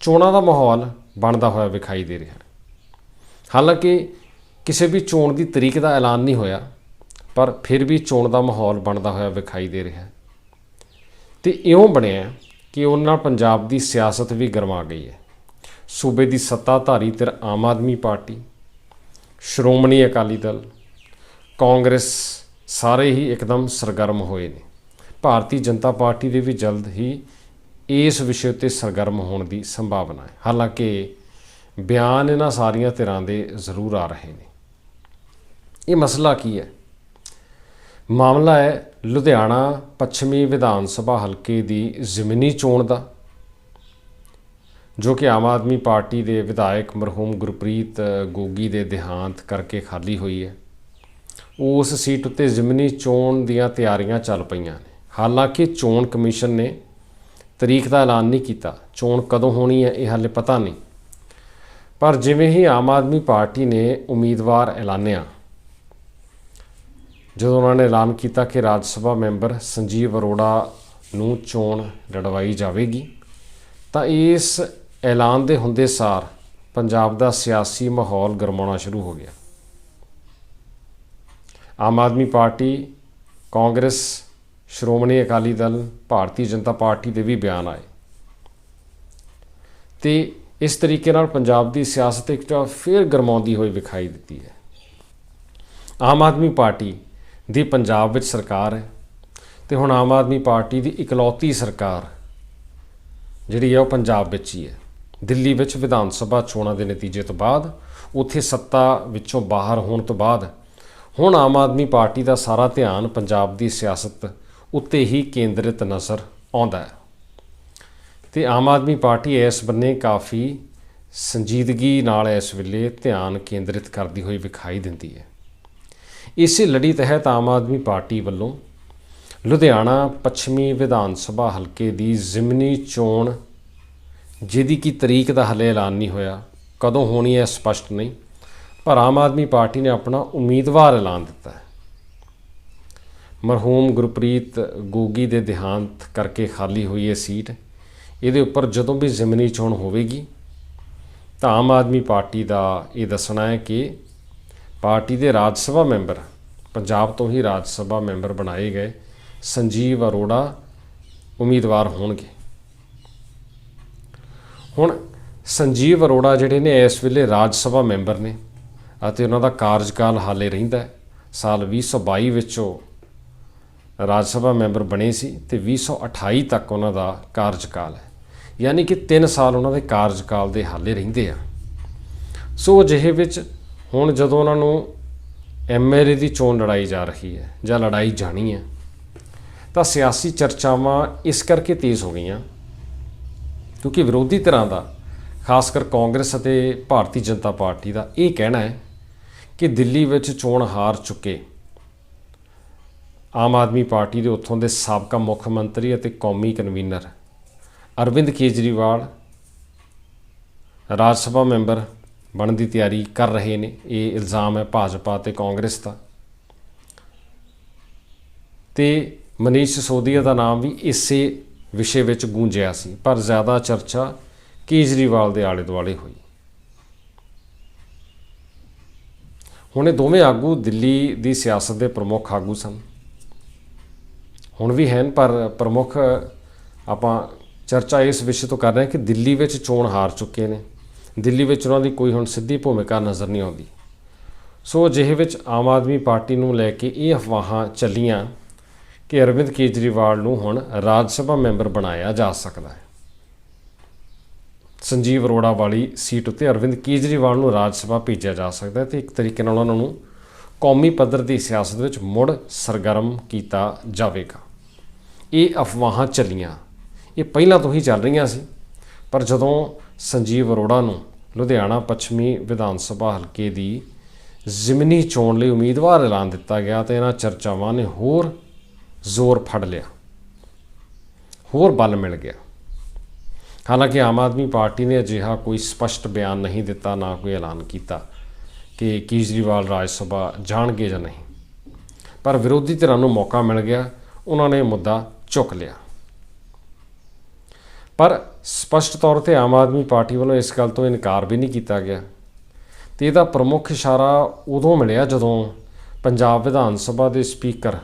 ਚੋਣਾਂ ਦਾ ਮਾਹੌਲ ਬਣਦਾ ਹੋਇਆ ਵਿਖਾਈ ਦੇ ਰਿਹਾ ਹਾਲਾਂਕਿ ਕਿਸੇ ਵੀ ਚੋਣ ਦੀ ਤਰੀਕ ਦਾ ਐਲਾਨ ਨਹੀਂ ਹੋਇਆ, ਪਰ ਫਿਰ ਵੀ ਚੋਣ ਦਾ ਮਾਹੌਲ ਬਣਦਾ ਹੋਇਆ ਵਿਖਾਈ ਦੇ ਰਿਹਾ ਹੈ। ਤੇ ਇਉਂ ਬਣਿਆ ਕਿ ਉਹਨਾਂ ਪੰਜਾਬ ਦੀ ਸਿਆਸਤ ਵੀ ਗਰਮਾ ਗਈ ਹੈ। ਸੂਬੇ ਦੀ ਸੱਤਾਧਾਰੀ ਧਿਰ ਆਮ ਆਦਮੀ ਪਾਰਟੀ, ਸ਼੍ਰੋਮਣੀ ਅਕਾਲੀ ਦਲ, ਕਾਂਗਰਸ ਸਾਰੇ ਹੀ ਇੱਕਦਮ ਸਰਗਰਮ ਹੋਏ ਨੇ। ਭਾਰਤੀ ਜਨਤਾ ਪਾਰਟੀ ਦੇ ਵੀ ਜਲਦ ਹੀ ਇਸ ਵਿਸ਼ੇ ਉੱਤੇ ਸਰਗਰਮ ਹੋਣ ਦੀ ਸੰਭਾਵਨਾ ਹੈ। ਹਾਲਾਂਕਿ ਬਿਆਨ ਇਹਨਾਂ ਸਾਰੀਆਂ ਧਿਰਾਂ ਦੇ ਜ਼ਰੂਰ ਆ ਰਹੇ ਨੇ। ਇਹ ਮਸਲਾ ਕੀ ਹੈ? ਮਾਮਲਾ ਹੈ ਲੁਧਿਆਣਾ ਪੱਛਮੀ ਵਿਧਾਨ ਸਭਾ ਹਲਕੇ ਦੀ ਜ਼ਮੀਨੀ ਚੋਣ ਦਾ, ਜੋ ਕਿ ਆਮ ਆਦਮੀ ਪਾਰਟੀ ਦੇ ਵਿਧਾਇਕ ਮਰਹੂਮ ਗੁਰਪ੍ਰੀਤ ਗੋਗੀ ਦੇ ਦੇਹਾਂਤ ਕਰਕੇ ਖਾਲੀ ਹੋਈ ਹੈ। ਉਸ ਸੀਟ ਉੱਤੇ ਜ਼ਮੀਨੀ ਚੋਣ ਦੀਆਂ ਤਿਆਰੀਆਂ ਚੱਲ ਪਈਆਂ ਨੇ। ਹਾਲਾਂਕਿ ਚੋਣ ਕਮਿਸ਼ਨ ਨੇ ਤਰੀਕ ਦਾ ਐਲਾਨ ਨਹੀਂ ਕੀਤਾ। ਚੋਣ ਕਦੋਂ ਹੋਣੀ ਹੈ ਇਹ ਹਾਲੇ ਪਤਾ ਨਹੀਂ। ਪਰ ਜਿਵੇਂ ਹੀ ਆਮ ਆਦਮੀ ਪਾਰਟੀ ਨੇ ਉਮੀਦਵਾਰ ਐਲਾਨਿਆ, ਜਦੋਂ ਉਹਨਾਂ ਨੇ ਐਲਾਨ ਕੀਤਾ ਕਿ ਰਾਜ ਸਭਾ ਮੈਂਬਰ ਸੰਜੀਵ ਅਰੋੜਾ ਨੂੰ ਚੋਣ ਲੜਵਾਈ ਜਾਵੇਗੀ, ਤਾਂ ਇਸ ਐਲਾਨ ਦੇ ਹੁੰਦੇ ਸਾਰ ਪੰਜਾਬ ਦਾ ਸਿਆਸੀ ਮਾਹੌਲ ਗਰਮਾਉਣਾ ਸ਼ੁਰੂ ਹੋ ਗਿਆ। ਆਮ ਆਦਮੀ ਪਾਰਟੀ, ਕਾਂਗਰਸ ਸ਼੍ਰੋਮਣੀ ਅਕਾਲੀ ਦਲ ਭਾਰਤੀ ਜਨਤਾ ਪਾਰਟੀ ਦੇ ਵੀ ਬਿਆਨ ਆਏ। ਤੇ ਇਸ ਤਰੀਕੇ ਨਾਲ ਪੰਜਾਬ ਦੀ ਸਿਆਸਤ ਇੱਕ ਤਾਂ ਫੇਰ ਗਰਮਾਉਂਦੀ ਹੋਈ ਵਿਖਾਈ ਦਿੱਤੀ ਹੈ। ਆਮ ਆਦਮੀ ਪਾਰਟੀ ਦੀ ਪੰਜਾਬ ਵਿੱਚ ਸਰਕਾਰ ਹੈ ਤੇ ਹੁਣ ਆਮ ਆਦਮੀ ਪਾਰਟੀ ਦੀ ਇਕਲੌਤੀ ਸਰਕਾਰ ਜਿਹੜੀ ਹੈ ਉਹ ਪੰਜਾਬ ਵਿੱਚ ਹੀ ਹੈ। ਦਿੱਲੀ ਵਿੱਚ ਵਿਧਾਨ ਸਭਾ ਚੋਣਾਂ ਦੇ ਨਤੀਜੇ ਤੋਂ ਬਾਅਦ, ਉੱਥੇ ਸੱਤਾ ਵਿੱਚੋਂ ਬਾਹਰ ਹੋਣ ਤੋਂ ਬਾਅਦ, ਹੁਣ ਆਮ ਆਦਮੀ ਪਾਰਟੀ ਦਾ ਸਾਰਾ ਧਿਆਨ ਪੰਜਾਬ ਦੀ ਸਿਆਸਤ ਉੱਤੇ ਹੀ ਕੇਂਦਰਿਤ ਨਜ਼ਰ ਆਉਂਦਾ ਹੈ। ਤੇ ਆਮ ਆਦਮੀ ਪਾਰਟੀ ਇਸ ਬੰਨੇ ਕਾਫੀ ਸੰਜੀਦਗੀ ਨਾਲ ਇਸ ਵੇਲੇ ਧਿਆਨ ਕੇਂਦਰਿਤ ਕਰਦੀ ਹੋਈ ਵਿਖਾਈ ਦਿੰਦੀ ਹੈ। ਇਸੇ ਲੜੀ ਤਹਿਤ ਆਮ ਆਦਮੀ ਪਾਰਟੀ ਵੱਲੋਂ ਲੁਧਿਆਣਾ ਪੱਛਮੀ ਵਿਧਾਨ ਸਭਾ ਹਲਕੇ ਦੀ ਜ਼ਿਮਨੀ ਚੋਣ, ਜਿਹਦੀ ਕੀ ਤਰੀਕ ਦਾ ਹਲੇ ਐਲਾਨ ਨਹੀਂ ਹੋਇਆ, ਕਦੋਂ ਹੋਣੀ ਹੈ ਸਪਸ਼ਟ ਨਹੀਂ, ਪਰ ਆਮ ਆਦਮੀ ਪਾਰਟੀ ਨੇ ਆਪਣਾ ਉਮੀਦਵਾਰ ਐਲਾਨ ਦਿੱਤਾ ਹੈ। ਮਰਹੂਮ ਗੁਰਪ੍ਰੀਤ ਗੋਗੀ ਦੇ ਦੇਹਾਂਤ ਕਰਕੇ ਖਾਲੀ ਹੋਈ ਹੈ ਸੀਟ, ਇਹਦੇ ਉੱਪਰ ਜਦੋਂ ਵੀ ਜ਼ਿਮਨੀ ਚੋਣ ਹੋਵੇਗੀ, ਤਾਂ ਆਮ ਆਦਮੀ ਪਾਰਟੀ ਦਾ ਇਹ ਦੱਸਣਾ ਹੈ ਕਿ ਪਾਰਟੀ ਦੇ ਰਾਜ ਸਭਾ ਮੈਂਬਰ, ਪੰਜਾਬ ਤੋਂ ਹੀ ਰਾਜ ਸਭਾ ਮੈਂਬਰ ਬਣਾਏ ਗਏ ਸੰਜੀਵ ਅਰੋੜਾ ਉਮੀਦਵਾਰ ਹੋਣਗੇ। ਹੁਣ ਸੰਜੀਵ ਅਰੋੜਾ ਜਿਹੜੇ ਨੇ ਇਸ ਵੇਲੇ ਰਾਜ ਸਭਾ ਮੈਂਬਰ ਨੇ ਅਤੇ ਉਹਨਾਂ ਦਾ ਕਾਰਜਕਾਲ ਹਾਲੇ ਰਹਿੰਦਾ ਹੈ, ਸਾਲ 2022 ਵਿੱਚ ਉਹ ਰਾਜ ਸਭਾ ਮੈਂਬਰ ਬਣੇ ਸੀ ਤੇ 2028 ਤੱਕ ਉਹਨਾਂ ਦਾ ਕਾਰਜਕਾਲ ਹੈ। ਯਾਨੀ ਕਿ 3 ਸਾਲ ਉਹਨਾਂ ਦੇ ਕਾਰਜਕਾਲ ਦੇ ਹਾਲੇ ਰਹਿੰਦੇ ਆ। ਸੋ ਅਜਿਹੇ ਵਿੱਚ ਹੁਣ ਜਦੋਂ ਉਹਨਾਂ ਨੂੰ ਐਮਐਲਏ ਦੀ ਚੋਣ ਲੜਾਈ ਜਾ ਰਹੀ ਹੈ ਜਾਂ ਲੜਾਈ ਜਾਣੀ ਹੈ, ਤਾਂ ਸਿਆਸੀ ਚਰਚਾਵਾਂ ਇਸ ਕਰਕੇ ਤੇਜ਼ ਹੋ ਗਈਆਂ ਕਿਉਂਕਿ ਵਿਰੋਧੀ ਧਿਰਾਂ ਦਾ, ਖਾਸ ਕਰ ਕਾਂਗਰਸ ਅਤੇ ਭਾਰਤੀ ਜਨਤਾ ਪਾਰਟੀ ਦਾ ਇਹ ਕਹਿਣਾ ਹੈ ਕਿ ਦਿੱਲੀ ਵਿੱਚ ਚੋਣ ਹਾਰ ਚੁੱਕੇ ਆਮ ਆਦਮੀ ਪਾਰਟੀ ਦੇ ਉੱਥੋਂ ਦੇ ਸਾਬਕਾ ਮੁੱਖ ਮੰਤਰੀ ਅਤੇ ਕੌਮੀ ਕਨਵੀਨਰ ਅਰਵਿੰਦ ਕੇਜਰੀਵਾਲ ਰਾਜ ਸਭਾ ਮੈਂਬਰ ਬਣਨ ਦੀ ਤਿਆਰੀ ਕਰ ਰਹੇ ਨੇ। ਇਹ ਇਲਜ਼ਾਮ ਹੈ ਭਾਜਪਾ ਤੇ ਕਾਂਗਰਸ ਦਾ। ਤੇ ਮਨੀਸ਼ ਸਿਸੋਦੀਆ ਦਾ ਨਾਮ ਵੀ ਇਸੇ ਵਿਸ਼ੇ ਵਿੱਚ ਗੂੰਜਿਆ ਸੀ, ਪਰ ਜ਼ਿਆਦਾ ਚਰਚਾ ਕੇਜਰੀਵਾਲ ਦੇ ਆਲੇ ਦੁਆਲੇ ਹੋਈ। ਹੁਣ ਇਹ ਦੋਵੇਂ ਆਗੂ ਦਿੱਲੀ ਦੀ ਸਿਆਸਤ ਦੇ ਪ੍ਰਮੁੱਖ ਆਗੂ ਸਨ। ਹੁਣ ਵੀ ਹਨ, ਪਰ ਪ੍ਰਮੁੱਖ ਆਪਾਂ ਚਰਚਾ ਇਸ ਵਿਸ਼ੇ ਤੋਂ ਕਰ ਰਹੇ ਹਾਂ ਕਿ ਦਿੱਲੀ ਵਿੱਚ ਚੋਣ ਹਾਰ ਚੁੱਕੇ ਨੇ। ਦਿੱਲੀ ਵਿੱਚ ਉਹਨਾਂ ਦੀ ਕੋਈ ਹੁਣ ਸਿੱਧੀ ਭੂਮਿਕਾ ਨਜ਼ਰ ਨਹੀਂ ਆਉਂਦੀ। ਸੋ ਅਜਿਹੇ ਵਿੱਚ ਆਮ ਆਦਮੀ ਪਾਰਟੀ ਨੂੰ ਲੈ ਕੇ ਇਹ ਅਫਵਾਹਾਂ ਚੱਲੀਆਂ ਕਿ ਅਰਵਿੰਦ ਕੇਜਰੀਵਾਲ ਨੂੰ ਹੁਣ ਰਾਜ ਸਭਾ ਮੈਂਬਰ ਬਣਾਇਆ ਜਾ ਸਕਦਾ ਹੈ। ਸੰਜੀਵ ਅਰੋੜਾ ਵਾਲੀ ਸੀਟ ਉੱਤੇ ਅਰਵਿੰਦ ਕੇਜਰੀਵਾਲ ਨੂੰ ਰਾਜ ਸਭਾ ਭੇਜਿਆ ਜਾ ਸਕਦਾ ਹੈ ਤੇ ਇੱਕ ਤਰੀਕੇ ਨਾਲ ਉਹਨਾਂ ਨੂੰ ਕੌਮੀ ਪੱਧਰ ਦੀ ਸਿਆਸਤ ਵਿੱਚ ਮੁੜ ਸਰਗਰਮ ਕੀਤਾ ਜਾਵੇਗਾ। ਇਹ ਅਫਵਾਹਾਂ ਚੱਲੀਆਂ। ਇਹ ਪਹਿਲਾਂ ਤੋਂ ਹੀ ਚੱਲ ਰਹੀਆਂ ਸੀ। ਪਰ ਜਦੋਂ ਸੰਜੀਵ ਅਰੋੜਾ ਨੂੰ ਲੁਧਿਆਣਾ ਪੱਛਮੀ ਵਿਧਾਨ ਸਭਾ ਹਲਕੇ ਦੀ ਜ਼ਿਮਨੀ ਚੋਣ ਲਈ ਉਮੀਦਵਾਰ ਐਲਾਨ ਦਿੱਤਾ ਗਿਆ ਤੇ ਇਹਨਾਂ ਚਰਚਾਵਾਂ ਨੇ ਹੋਰ ਜ਼ੋਰ ਫੜ ਲਿਆ। ਹੋਰ ਬਲ ਮਿਲ ਗਿਆ। ਹਾਲਾਂਕਿ ਆਮ ਆਦਮੀ ਪਾਰਟੀ ਨੇ ਅਜਿਹਾ ਕੋਈ ਸਪਸ਼ਟ ਬਿਆਨ ਨਹੀਂ ਦਿੱਤਾ, ਨਾ ਕੋਈ ਐਲਾਨ ਕੀਤਾ ਕਿ ਕੇਜਰੀਵਾਲ ਰਾਜ ਸਭਾ ਜਾਣਗੇ ਜਾਂ ਨਹੀਂ। ਪਰ ਵਿਰੋਧੀ ਧਿਰਾਂ ਨੂੰ ਮੌਕਾ ਮਿਲ ਗਿਆ। ਉਹਨਾਂ ਨੇ ਮੁੱਦਾ ਚੁੱਕ ਲਿਆ। ਪਰ ਸਪਸ਼ਟ ਤੌਰ ਤੇ ਆਮ ਆਦਮੀ ਪਾਰਟੀ ਵੱਲੋਂ ਇਸ ਗੱਲ ਤੋਂ ਇਨਕਾਰ ਵੀ ਨਹੀਂ ਕੀਤਾ ਗਿਆ। ਤੇ ਇਹਦਾ ਪ੍ਰਮੁੱਖ ਇਸ਼ਾਰਾ ਉਦੋਂ ਮਿਲਿਆ ਜਦੋਂ ਪੰਜਾਬ ਵਿਧਾਨ ਸਭਾ ਦੇ ਸਪੀਕਰ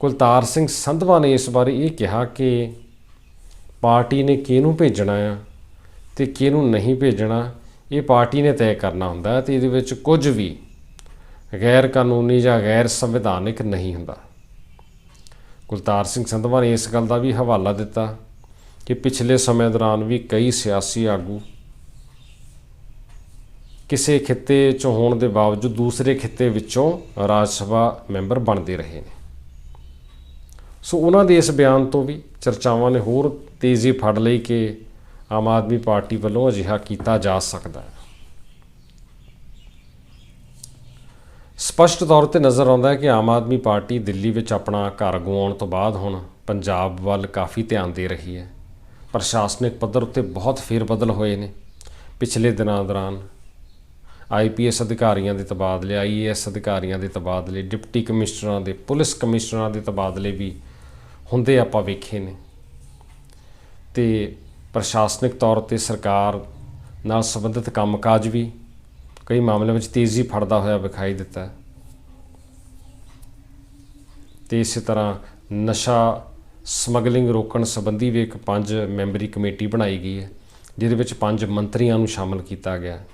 ਕੁਲਤਾਰ ਸਿੰਘ ਸੰਧਵਾ ਨੇ ਇਸ ਬਾਰੇ ਇਹ ਕਿਹਾ ਕਿ ਪਾਰਟੀ ਨੇ ਕਿਹਨੂੰ ਭੇਜਣਾ ਆ ਤੇ ਕਿਹਨੂੰ ਨਹੀਂ ਭੇਜਣਾ, ਇਹ ਪਾਰਟੀ ਨੇ ਤੈਅ ਕਰਨਾ ਹੁੰਦਾ ਹੈ ਤੇ ਇਹਦੇ ਵਿੱਚ ਕੁਝ ਵੀ ਗੈਰ ਕਾਨੂੰਨੀ ਜਾਂ ਗੈਰ ਸੰਵਿਧਾਨਿਕ ਨਹੀਂ ਹੁੰਦਾ। ਕੁਲਤਾਰ ਸਿੰਘ ਸੰਧਵਾ ਨੇ ਇਸ ਗੱਲ ਦਾ ਵੀ ਹਵਾਲਾ ਦਿੱਤਾ ਕਿ ਪਿਛਲੇ ਸਮੇਂ ਦੌਰਾਨ ਵੀ ਕਈ ਸਿਆਸੀ ਆਗੂ ਕਿਸੇ ਖਿੱਤੇ ਚੋਂ ਹੋਣ ਦੇ ਬਾਵਜੂਦ ਦੂਸਰੇ ਖਿੱਤੇ ਵਿੱਚੋਂ ਰਾਜ ਸਭਾ ਮੈਂਬਰ ਬਣਦੇ ਰਹੇ ਨੇ। ਸੋ ਉਹਨਾਂ ਦੇ ਇਸ ਬਿਆਨ ਤੋਂ ਵੀ ਚਰਚਾਵਾਂ ਨੇ ਹੋਰ ਤੇਜ਼ੀ ਫੜ ਲਈ ਕਿ ਆਮ ਆਦਮੀ ਪਾਰਟੀ ਵੱਲੋਂ ਅਜਿਹਾ ਕੀਤਾ ਜਾ ਸਕਦਾ ਹੈ। ਸਪਸ਼ਟ ਤੌਰ ਤੇ ਨਜ਼ਰ ਆਉਂਦਾ ਹੈ ਕਿ ਆਮ ਆਦਮੀ ਪਾਰਟੀ ਦਿੱਲੀ ਵਿੱਚ ਆਪਣਾ ਘਰ ਗਵਾਉਣ ਤੋਂ ਬਾਅਦ ਹੁਣ ਪੰਜਾਬ ਵੱਲ ਕਾਫੀ ਧਿਆਨ ਦੇ ਰਹੀ ਹੈ। ਪ੍ਰਸ਼ਾਸਨਿਕ ਪੱਧਰ ਉੱਤੇ ਬਹੁਤ ਫੇਰਬਦਲ ਹੋਏ ਨੇ। ਪਿਛਲੇ ਦਿਨਾਂ ਦੌਰਾਨ ਆਈਪੀਐਸ ਅਧਿਕਾਰੀਆਂ ਦੇ ਤਬਾਦਲੇ ਆਈਏਐਸ ਅਧਿਕਾਰੀਆਂ ਦੇ ਤਬਾਦਲੇ, ਡਿਪਟੀ ਕਮਿਸ਼ਨਰਾਂ ਦੇ, ਪੁਲਿਸ ਕਮਿਸ਼ਨਰਾਂ ਦੇ ਤਬਾਦਲੇ ਵੀ ਹੁੰਦੇ ਆਪਾਂ ਵੇਖੇ ਨੇ। ਤੇ ਪ੍ਰਸ਼ਾਸਨਿਕ ਤੌਰ ਤੇ ਸਰਕਾਰ ਨਾਲ ਸੰਬੰਧਿਤ ਕੰਮਕਾਜ ਵੀ ਕਈ ਮਾਮਲਿਆਂ ਵਿੱਚ ਤੇਜ਼ੀ ਫੜਦਾ ਹੋਇਆ ਵਿਖਾਈ ਦਿੱਤਾ। ਹੈ ਤੇ ਇਸੇ ਤਰ੍ਹਾਂ ਨਸ਼ਾ ਸਮਗਲਿੰਗ ਰੋਕਣ ਸੰਬੰਧੀ ਵੀ ਇੱਕ ਪੰਜ ਮੈਂਬਰੀ ਕਮੇਟੀ ਬਣਾਈ ਗਈ ਹੈ, ਜਿਹਦੇ ਵਿੱਚ ਪੰਜ ਮੰਤਰੀਆਂ ਨੂੰ ਸ਼ਾਮਲ ਕੀਤਾ ਗਿਆ।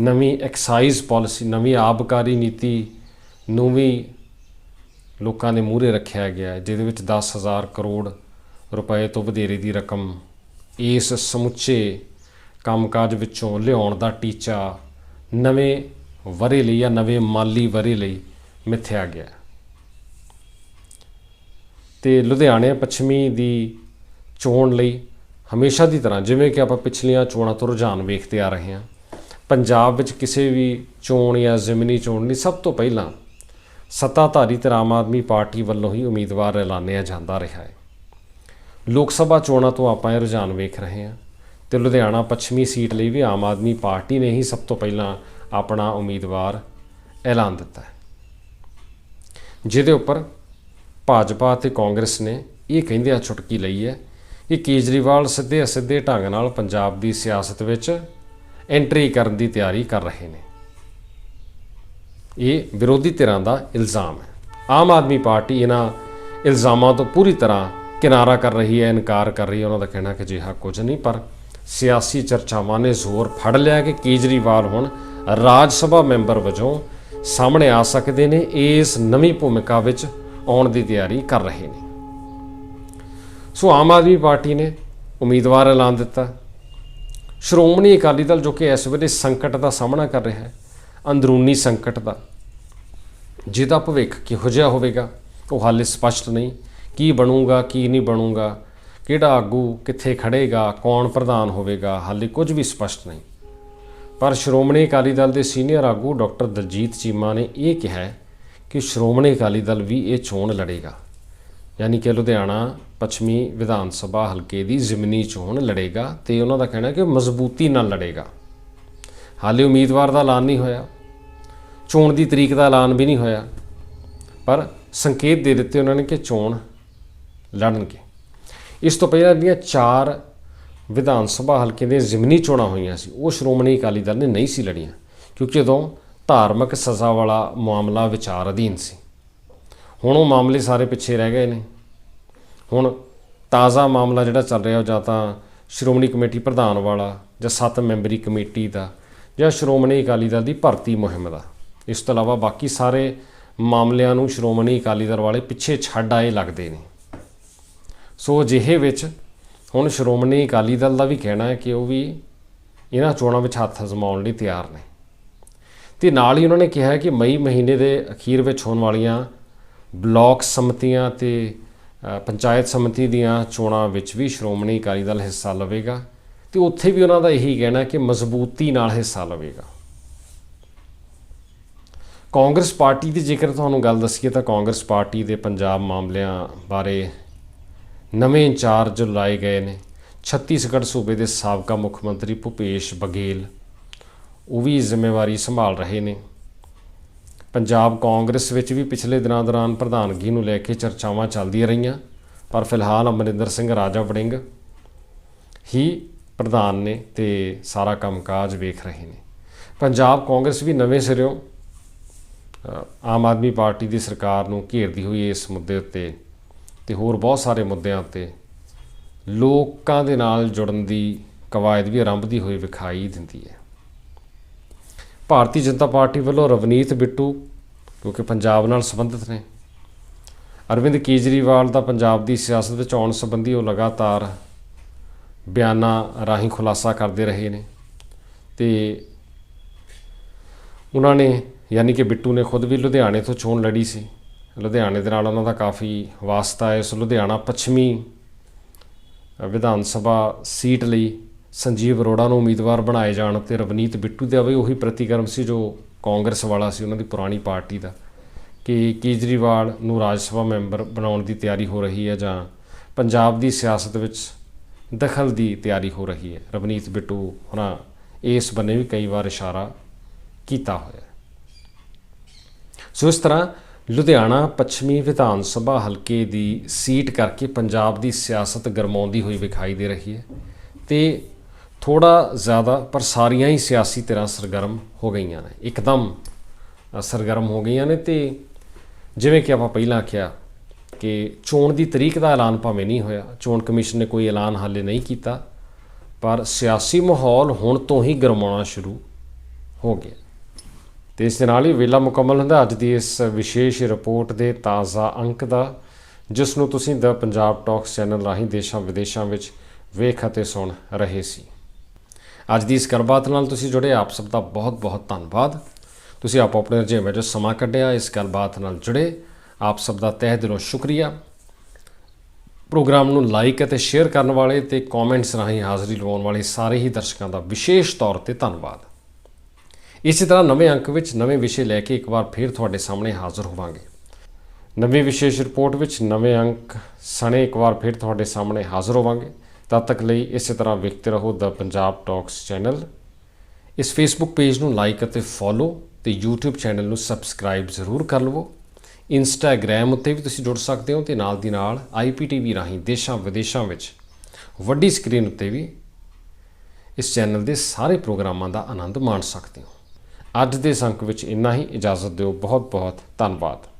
ਨਵੀਂ ਐਕਸਾਈਜ਼ ਪਾਲਿਸੀ ਨਵੀਂ ਆਬਕਾਰੀ ਨੀਤੀ ਨੂੰ ਵੀ ਲੋਕਾਂ ਦੇ ਮੂਹਰੇ ਰੱਖਿਆ ਗਿਆ ਜਿਹਦੇ ਵਿੱਚ 10000 ਕਰੋੜ ਰੁਪਏ ਤੋਂ ਵਧੇਰੇ ਦੀ ਰਕਮ ਇਸ ਸਮੁੱਚੇ ਕੰਮਕਾਜ ਵਿੱਚੋਂ ਲਿਆਉਣ ਦਾ ਟੀਚਾ ਨਵੇਂ ਵਰੇ ਲਈ ਜਾਂ ਨਵੇਂ ਮਾਲੀ ਵਰੇ ਲਈ ਮਿੱਥਿਆ ਗਿਆ ਹੈ। ਤੇ ਲੁਧਿਆਣੇ ਪੱਛਮੀ ਦੀ ਚੋਣ ਲਈ ਹਮੇਸ਼ਾ ਦੀ ਤਰ੍ਹਾਂ ਜਿਵੇਂ ਕਿ ਆਪਾਂ ਪਿਛਲੀਆਂ ਚੋਣਾਂ ਤੋਂ ਰੁਝਾਨ ਵੇਖਦੇ ਆ ਰਹੇ ਹਾਂ, ਪੰਜਾਬ ਵਿੱਚ ਕਿਸੇ ਵੀ ਚੋਣ ਜਾਂ ਜ਼ਿਮਨੀ ਚੋਣ ਲਈ ਸਭ ਤੋਂ ਪਹਿਲਾਂ ਸੱਤਾਧਾਰੀ ਤੇ ਆਮ ਆਦਮੀ ਪਾਰਟੀ ਵੱਲੋਂ ਹੀ ਉਮੀਦਵਾਰ ਐਲਾਨਿਆ ਜਾਂਦਾ ਰਿਹਾ ਹੈ ਲੋਕ ਸਭਾ ਚੋਣਾਂ ਤੋਂ ਆਪਾਂ ਇਹ ਰੁਝਾਨ ਵੇਖ ਰਹੇ ਹਾਂ ਤੇ ਲੁਧਿਆਣਾ ਪੱਛਮੀ ਸੀਟ ਲਈ ਵੀ ਆਮ ਆਦਮੀ ਪਾਰਟੀ ਨੇ ਹੀ ਸਭ ਤੋਂ ਪਹਿਲਾਂ ਆਪਣਾ ਉਮੀਦਵਾਰ ਐਲਾਨ ਦਿੱਤਾ ਹੈ। ਜਿਹਦੇ ਉੱਪਰ ਭਾਜਪਾ ਅਤੇ ਕਾਂਗਰਸ ਨੇ ਇਹ ਕਹਿੰਦਿਆਂ ਛੁਟਕੀ ਲਈ ਹੈ ਕਿ ਕੇਜਰੀਵਾਲ ਸਿੱਧੇ ਅਸਿੱਧੇ ਢੰਗ ਨਾਲ ਪੰਜਾਬ ਦੀ ਸਿਆਸਤ ਵਿੱਚ ਐਂਟਰੀ ਕਰਨ ਦੀ ਤਿਆਰੀ ਕਰ ਰਹੇ ਨੇ। ਇਹ ਵਿਰੋਧੀ ਧਿਰਾਂ ਦਾ ਇਲਜ਼ਾਮ ਹੈ। ਆਮ ਆਦਮੀ ਪਾਰਟੀ ਇਹਨਾਂ ਇਲਜ਼ਾਮਾਂ ਤੋਂ ਪੂਰੀ ਤਰ੍ਹਾਂ ਕਿਨਾਰਾ ਕਰ ਰਹੀ ਹੈ, ਇਨਕਾਰ ਕਰ ਰਹੀ ਹੈ। ਉਹਨਾਂ ਦਾ ਕਹਿਣਾ ਕਿ ਅਜਿਹਾ ਕੁਝ ਨਹੀਂ, ਪਰ ਸਿਆਸੀ ਚਰਚਾਵਾਂ ਨੇ ਜ਼ੋਰ ਫੜ ਲਿਆ ਕਿ ਕੇਜਰੀਵਾਲ ਹੁਣ ਰਾਜ ਸਭਾ ਮੈਂਬਰ ਵਜੋਂ ਸਾਹਮਣੇ ਆ ਸਕਦੇ ਨੇ, ਇਸ ਨਵੀਂ ਭੂਮਿਕਾ ਵਿੱਚ ਆਉਣ ਦੀ ਤਿਆਰੀ ਕਰ ਰਹੇ ਨੇ। ਸੋ ਆਮ ਆਦਮੀ ਪਾਰਟੀ ਨੇ ਉਮੀਦਵਾਰ ਐਲਾਨ ਦਿੱਤਾ। ਸ਼੍ਰੋਮਣੀ ਅਕਾਲੀ ਦਲ ਜੋ ਕਿ ਇਸ ਵੇਲੇ ਸੰਕਟ ਦਾ ਸਾਹਮਣਾ ਕਰ ਰਿਹਾ ਹੈ, ਅੰਦਰੂਨੀ ਸੰਕਟ ਦਾ, ਜਿਹਦਾ ਭਵਿੱਖ ਕਿਹੋ ਜਿਹਾ ਹੋਵੇਗਾ, ਉਹ ਹਾਲੇ ਸਪਸ਼ਟ ਨਹੀਂ। ਕੀ ਬਣੂਗਾ, ਕੀ ਨਹੀਂ ਬਣੂਗਾ ਕਿਹੜਾ ਆਗੂ ਕਿੱਥੇ ਖੜੇਗਾ, ਕੌਣ ਪ੍ਰਧਾਨ ਹੋਵੇਗਾ, ਹਾਲੇ ਕੁਝ ਵੀ ਸਪਸ਼ਟ ਨਹੀਂ। ਪਰ ਸ਼੍ਰੋਮਣੀ ਅਕਾਲੀ ਦਲ ਦੇ ਸੀਨੀਅਰ ਆਗੂ ਡਾਕਟਰ ਦਲਜੀਤ ਚੀਮਾ ਨੇ ਇਹ ਕਿਹਾ ਕਿ ਸ਼੍ਰੋਮਣੀ ਅਕਾਲੀ ਦਲ ਵੀ ਇਹ ਚੋਣ ਲੜੇਗਾ। ਯਾਨੀ ਕਿ ਲੁਧਿਆਣਾ ਪੱਛਮੀ ਵਿਧਾਨ ਸਭਾ ਹਲਕੇ ਦੀ ਜ਼ਿਮਨੀ ਚੋਣ ਲੜੇਗਾ ਤੇ ਉਹਨਾਂ ਦਾ ਕਹਿਣਾ ਹੈ ਕਿ ਮਜ਼ਬੂਤੀ ਨਾਲ ਲੜੇਗਾ। ਹਾਲੇ ਉਮੀਦਵਾਰ ਦਾ ਐਲਾਨ ਨਹੀਂ ਹੋਇਆ। ਚੋਣ ਦੀ ਤਰੀਕ ਦਾ ਐਲਾਨ ਵੀ ਨਹੀਂ ਹੋਇਆ। ਪਰ ਸੰਕੇਤ ਦੇ ਦਿੱਤੇ ਉਹਨਾਂ ਨੇ ਕਿ ਚੋਣ ਲੜਨਗੇ। ਇਸ ਤੋਂ ਪਹਿਲਾਂ ਜਿਹੜੀਆਂ ਚਾਰ ਵਿਧਾਨ ਸਭਾ ਹਲਕੇ ਦੇ ਜ਼ਿਮਨੀ ਚੋਣਾਂ ਹੋਈਆਂ ਸੀ, ਉਹ ਸ਼੍ਰੋਮਣੀ ਅਕਾਲੀ ਦਲ ਨੇ ਨਹੀਂ ਸੀ ਲੜੀਆਂ, ਕਿਉਂਕਿ ਉਦੋਂ ਧਾਰਮਿਕ ਸਜ਼ਾ ਵਾਲਾ ਮਾਮਲਾ ਵਿਚਾਰ ਅਧੀਨ ਸੀ। ਹੁਣ ਉਹ ਮਾਮਲੇ ਸਾਰੇ ਪਿੱਛੇ ਰਹਿ ਗਏ ਨੇ। ਹੁਣ ਤਾਜ਼ਾ ਮਾਮਲਾ ਜਿਹੜਾ ਚੱਲ ਰਿਹਾ ਉਹ ਜਾਂ ਤਾਂ ਸ਼੍ਰੋਮਣੀ ਕਮੇਟੀ ਪ੍ਰਧਾਨ ਵਾਲਾ ਜਾਂ ਸੱਤ ਮੈਂਬਰੀ ਕਮੇਟੀ ਦਾ ਜਾਂ ਸ਼੍ਰੋਮਣੀ ਅਕਾਲੀ ਦਲ ਦੀ ਭਰਤੀ ਮੁਹਿੰਮ ਦਾ। ਇਸ ਤੋਂ ਇਲਾਵਾ ਬਾਕੀ ਸਾਰੇ ਮਾਮਲਿਆਂ ਨੂੰ ਸ਼੍ਰੋਮਣੀ ਅਕਾਲੀ ਦਲ ਵਾਲੇ ਪਿੱਛੇ ਛੱਡ ਆਏ ਲੱਗਦੇ ਨੇ। ਸੋ ਅਜਿਹੇ ਵਿੱਚ ਹੁਣ ਸ਼੍ਰੋਮਣੀ ਅਕਾਲੀ ਦਲ ਦਾ ਵੀ ਕਹਿਣਾ ਹੈ ਕਿ ਉਹ ਵੀ ਇਹਨਾਂ ਚੋਣਾਂ ਵਿੱਚ ਹੱਥ ਅਜ਼ਮਾਉਣ ਲਈ ਤਿਆਰ ਨੇ। ਤੇ ਨਾਲ ਹੀ ਉਹਨਾਂ ਨੇ ਕਿਹਾ ਕਿ ਮਈ ਮਹੀਨੇ ਦੇ ਅਖੀਰ ਵਿੱਚ ਹੋਣ ਵਾਲੀਆਂ ਬਲਾਕ ਸਮਤੀਆਂ ਤੇ ਪੰਚਾਇਤ ਸਮਿਤੀ ਦੀਆਂ ਚੋਣਾਂ ਵਿੱਚ ਵੀ ਸ਼੍ਰੋਮਣੀ ਅਕਾਲੀ ਦਲ ਹਿੱਸਾ ਲਵੇਗਾ ਤੇ ਉੱਥੇ ਵੀ ਉਹਨਾਂ ਦਾ ਇਹੀ ਕਹਿਣਾ ਕਿ ਮਜ਼ਬੂਤੀ ਨਾਲ ਹਿੱਸਾ ਲਵੇਗਾ। ਕਾਂਗਰਸ ਪਾਰਟੀ ਦੀ ਜੇਕਰ ਤੁਹਾਨੂੰ ਗੱਲ ਦੱਸੀਏ ਤਾਂ ਕਾਂਗਰਸ ਪਾਰਟੀ ਦੇ ਪੰਜਾਬ ਮਾਮਲਿਆਂ ਬਾਰੇ ਨਵੇਂ ਇੰਚਾਰਜ ਲਾਏ ਗਏ ਨੇ। ਛੱਤੀਸਗੜ੍ਹ ਸੂਬੇ ਦੇ ਸਾਬਕਾ ਮੁੱਖ ਮੰਤਰੀ ਭੁਪੇਸ਼ ਬਘੇਲ, ਉਹ ਵੀ ਜ਼ਿੰਮੇਵਾਰੀ ਸੰਭਾਲ ਰਹੇ ਨੇ। ਪੰਜਾਬ ਕਾਂਗਰਸ ਵਿੱਚ ਵੀ ਪਿਛਲੇ ਦਿਨਾਂ ਦੌਰਾਨ ਪ੍ਰਧਾਨਗੀ ਨੂੰ ਲੈ ਕੇ ਚਰਚਾਵਾਂ ਚੱਲਦੀਆਂ ਰਹੀਆਂ, ਪਰ ਫਿਲਹਾਲ ਅਮਰਿੰਦਰ ਸਿੰਘ ਰਾਜਾ ਵੜਿੰਗ ਹੀ ਪ੍ਰਧਾਨ ਨੇ ਤੇ ਸਾਰਾ ਕੰਮਕਾਜ ਵੇਖ ਰਹੇ ਨੇ। ਪੰਜਾਬ ਕਾਂਗਰਸ ਵੀ ਨਵੇਂ ਸਿਰਿਓਂ ਆਮ ਆਦਮੀ ਪਾਰਟੀ ਦੀ ਸਰਕਾਰ ਨੂੰ ਘੇਰਦੀ ਹੋਈ ਇਸ ਮੁੱਦੇ ਉੱਤੇ ਤੇ ਹੋਰ ਬਹੁਤ ਸਾਰੇ ਮੁੱਦਿਆਂ ਉੱਤੇ ਲੋਕਾਂ ਦੇ ਨਾਲ ਜੁੜਨ ਦੀ ਕਵਾਇਦ ਵੀ ਆਰੰਭਦੀ ਹੋਈ ਵਿਖਾਈ ਦਿੰਦੀ ਹੈ। ਭਾਰਤੀ ਜਨਤਾ ਪਾਰਟੀ ਵੱਲੋਂ ਰਵਨੀਤ ਬਿੱਟੂ ਕਿਉਂਕਿ ਪੰਜਾਬ ਨਾਲ ਸੰਬੰਧਿਤ ਨੇ, ਅਰਵਿੰਦ ਕੇਜਰੀਵਾਲ ਦਾ ਪੰਜਾਬ ਦੀ ਸਿਆਸਤ ਵਿੱਚ ਆਉਣ ਸੰਬੰਧੀ ਉਹ ਲਗਾਤਾਰ ਬਿਆਨਾਂ ਰਾਹੀਂ ਖੁਲਾਸਾ ਕਰਦੇ ਰਹੇ ਨੇ ਤੇ ਉਹਨਾਂ ਨੇ, ਯਾਨੀ ਕਿ ਬਿੱਟੂ ਨੇ ਖੁਦ ਵੀ ਲੁਧਿਆਣੇ ਤੋਂ ਚੋਣ ਲੜੀ ਸੀ। ਲੁਧਿਆਣੇ ਦੇ ਨਾਲ ਉਹਨਾਂ ਦਾ ਕਾਫੀ ਵਾਸਤਾ ਹੈ। ਇਸ ਲੁਧਿਆਣਾ ਪੱਛਮੀ ਵਿਧਾਨ ਸਭਾ ਸੀਟ ਲਈ ਸੰਜੀਵ ਅਰੋੜਾ ਨੂੰ ਉਮੀਦਵਾਰ ਬਣਾਏ ਜਾਣ ਤੇ ਰਵਨੀਤ ਬਿੱਟੂ ਦਾ ਵੀ ਉਹੀ ਪ੍ਰਤੀਕਰਮ ਸੀ ਜੋ ਕਾਂਗਰਸ ਵਾਲਾ ਸੀ, ਉਹਨਾਂ ਦੀ ਪੁਰਾਣੀ ਪਾਰਟੀ ਦਾ ਕਿ ਕੇਜਰੀਵਾਲ ਨੂੰ ਰਾਜ ਸਭਾ ਮੈਂਬਰ ਬਣਾਉਣ ਦੀ ਤਿਆਰੀ ਹੋ ਰਹੀ ਹੈ ਜਾਂ ਪੰਜਾਬ ਦੀ ਸਿਆਸਤ ਵਿੱਚ ਦਖਲ ਦੀ ਤਿਆਰੀ ਹੋ ਰਹੀ ਹੈ। ਰਵਨੀਤ ਬਿੱਟੂ ਉਹਨਾਂ ਇਸ ਬੰਨੇ ਵੀ ਕਈ ਵਾਰ ਇਸ਼ਾਰਾ ਕੀਤਾ ਹੋਇਆ ਸੋ ਇਸ ਤਰ੍ਹਾਂ ਲੁਧਿਆਣਾ ਪੱਛਮੀ ਵਿਧਾਨ ਸਭਾ ਹਲਕੇ ਦੀ ਸੀਟ ਕਰਕੇ ਪੰਜਾਬ ਦੀ ਸਿਆਸਤ ਗਰਮਾਉਂਦੀ ਹੋਈ ਵਿਖਾਈ ਦੇ ਰਹੀ ਹੈ ਤੇ ਥੋੜਾ ਜ਼ਿਆਦਾ ਪਰ ਸਾਰੀਆਂ ਹੀ ਸਿਆਸੀ ਧਿਰਾਂ ਸਰਗਰਮ ਹੋ ਗਈਆਂ ਨੇ, ਇੱਕਦਮ ਸਰਗਰਮ ਹੋ ਗਈਆਂ ਨੇ ਤੇ ਜਿਵੇਂ ਕਿ ਆਪਾਂ ਪਹਿਲਾਂ ਕਿਹਾ ਕਿ ਚੋਣ ਦੀ ਤਰੀਕ ਦਾ ਐਲਾਨ ਭਾਵੇਂ ਨਹੀਂ ਹੋਇਆ, ਚੋਣ ਕਮਿਸ਼ਨ ਨੇ ਕੋਈ ਐਲਾਨ ਹਾਲੇ ਨਹੀਂ ਕੀਤਾ, ਪਰ ਸਿਆਸੀ ਮਾਹੌਲ ਹੁਣ ਤੋਂ ਹੀ ਗਰਮਾਉਣਾ ਸ਼ੁਰੂ ਹੋ ਗਿਆ। ਤੇ ਇਸ ਦੇ ਨਾਲ ਹੀ ਵੇਲਾ ਮੁਕੰਮਲ ਹੁੰਦਾ। ਅੱਜ ਦੀ ਇਸ ਵਿਸ਼ੇਸ਼ ਰਿਪੋਰਟ ਦੇ ਤਾਜ਼ਾ ਅੰਕ ਦਾ, ਜਿਸ ਨੂੰ ਤੁਸੀਂ ਦ ਪੰਜਾਬ ਟਾਕਸ ਚੈਨਲ ਰਾਹੀਂ ਦੇਸ਼ਾਂ ਵਿਦੇਸ਼ਾਂ ਵਿੱਚ ਵੇਖ ਅਤੇ ਸੁਣ ਰਹੇ ਸੀ। ਅੱਜ ਦੀ ਇਸ ਗੱਲਬਾਤ ਨਾਲ ਤੁਸੀਂ ਜੁੜੇ, ਆਪ ਸਭ ਦਾ ਬਹੁਤ-ਬਹੁਤ ਧੰਨਵਾਦ। ਤੁਸੀਂ ਆਪੋ ਆਪਣੇ ਰਜੇ ਵਿੱਚ ਸਮਾਂ ਕੱਢਿਆ, ਇਸ ਗੱਲਬਾਤ ਨਾਲ ਜੁੜੇ, ਆਪ ਸਭ ਦਾ ਤਹਿ ਦਿਲੋਂ ਸ਼ੁਕਰੀਆ। ਪ੍ਰੋਗਰਾਮ ਨੂੰ ਲਾਈਕ ਅਤੇ ਸ਼ੇਅਰ ਕਰਨ ਵਾਲੇ ਤੇ ਕਮੈਂਟਸ ਰਾਹੀਂ ਹਾਜ਼ਰੀ ਲਵਾਉਣ ਵਾਲੇ ਸਾਰੇ ਹੀ ਦਰਸ਼ਕਾਂ ਦਾ ਵਿਸ਼ੇਸ਼ ਤੌਰ ਤੇ ਧੰਨਵਾਦ। ਇਸੇ ਤਰ੍ਹਾਂ ਨਵੇਂ ਅੰਕ ਵਿੱਚ ਨਵੇਂ ਵਿਸ਼ੇ ਲੈ ਕੇ ਇੱਕ ਵਾਰ ਫਿਰ ਤੁਹਾਡੇ ਸਾਹਮਣੇ ਹਾਜ਼ਰ ਹੋਵਾਂਗੇ। ਨਵੀਂ ਵਿਸ਼ੇਸ਼ ਰਿਪੋਰਟ ਵਿੱਚ ਨਵੇਂ ਅੰਕ ਸਣੇ ਇੱਕ ਵਾਰ ਫਿਰ ਤੁਹਾਡੇ ਸਾਹਮਣੇ ਹਾਜ਼ਰ ਹੋਵਾਂਗੇ। ਤਦ ਤੱਕ ਲਈ ਇਸੇ ਤਰ੍ਹਾਂ ਵੇਖਦੇ ਰਹੋ ਦ ਪੰਜਾਬ ਟਾਕਸ ਚੈਨਲ। ਇਸ ਫੇਸਬੁੱਕ ਪੇਜ ਨੂੰ ਲਾਈਕ ਅਤੇ ਫੋਲੋ ਤੇ YouTube ਚੈਨਲ ਨੂੰ ਸਬਸਕ੍ਰਾਈਬ ਜ਼ਰੂਰ ਕਰ ਲਵੋ। ਇੰਸਟਾਗ੍ਰam ਉੱਤੇ ਵੀ ਤੁਸੀਂ ਜੁੜ ਸਕਦੇ ਹੋ ਤੇ ਨਾਲ ਦੀ ਨਾਲ IPTV ਰਾਹੀਂ ਦੇਸ਼ਾਂ ਵਿਦੇਸ਼ਾਂ ਵਿੱਚ ਵੱਡੀ ਸਕਰੀਨ ਉੱਤੇ ਵੀ ਇਸ ਚੈਨਲ ਦੇ ਸਾਰੇ ਪ੍ਰੋਗਰਾਮਾਂ ਦਾ ਆਨੰਦ ਮਾਣ ਸਕਦੇ ਹੋ। ਅੱਜ ਦੇ ਸੰਕ ਵਿੱਚ ਇੰਨਾ ਹੀ ਇਜਾਜ਼ਤ ਦਿਓ। ਬਹੁਤ ਬਹੁਤ ਧੰਨਵਾਦ।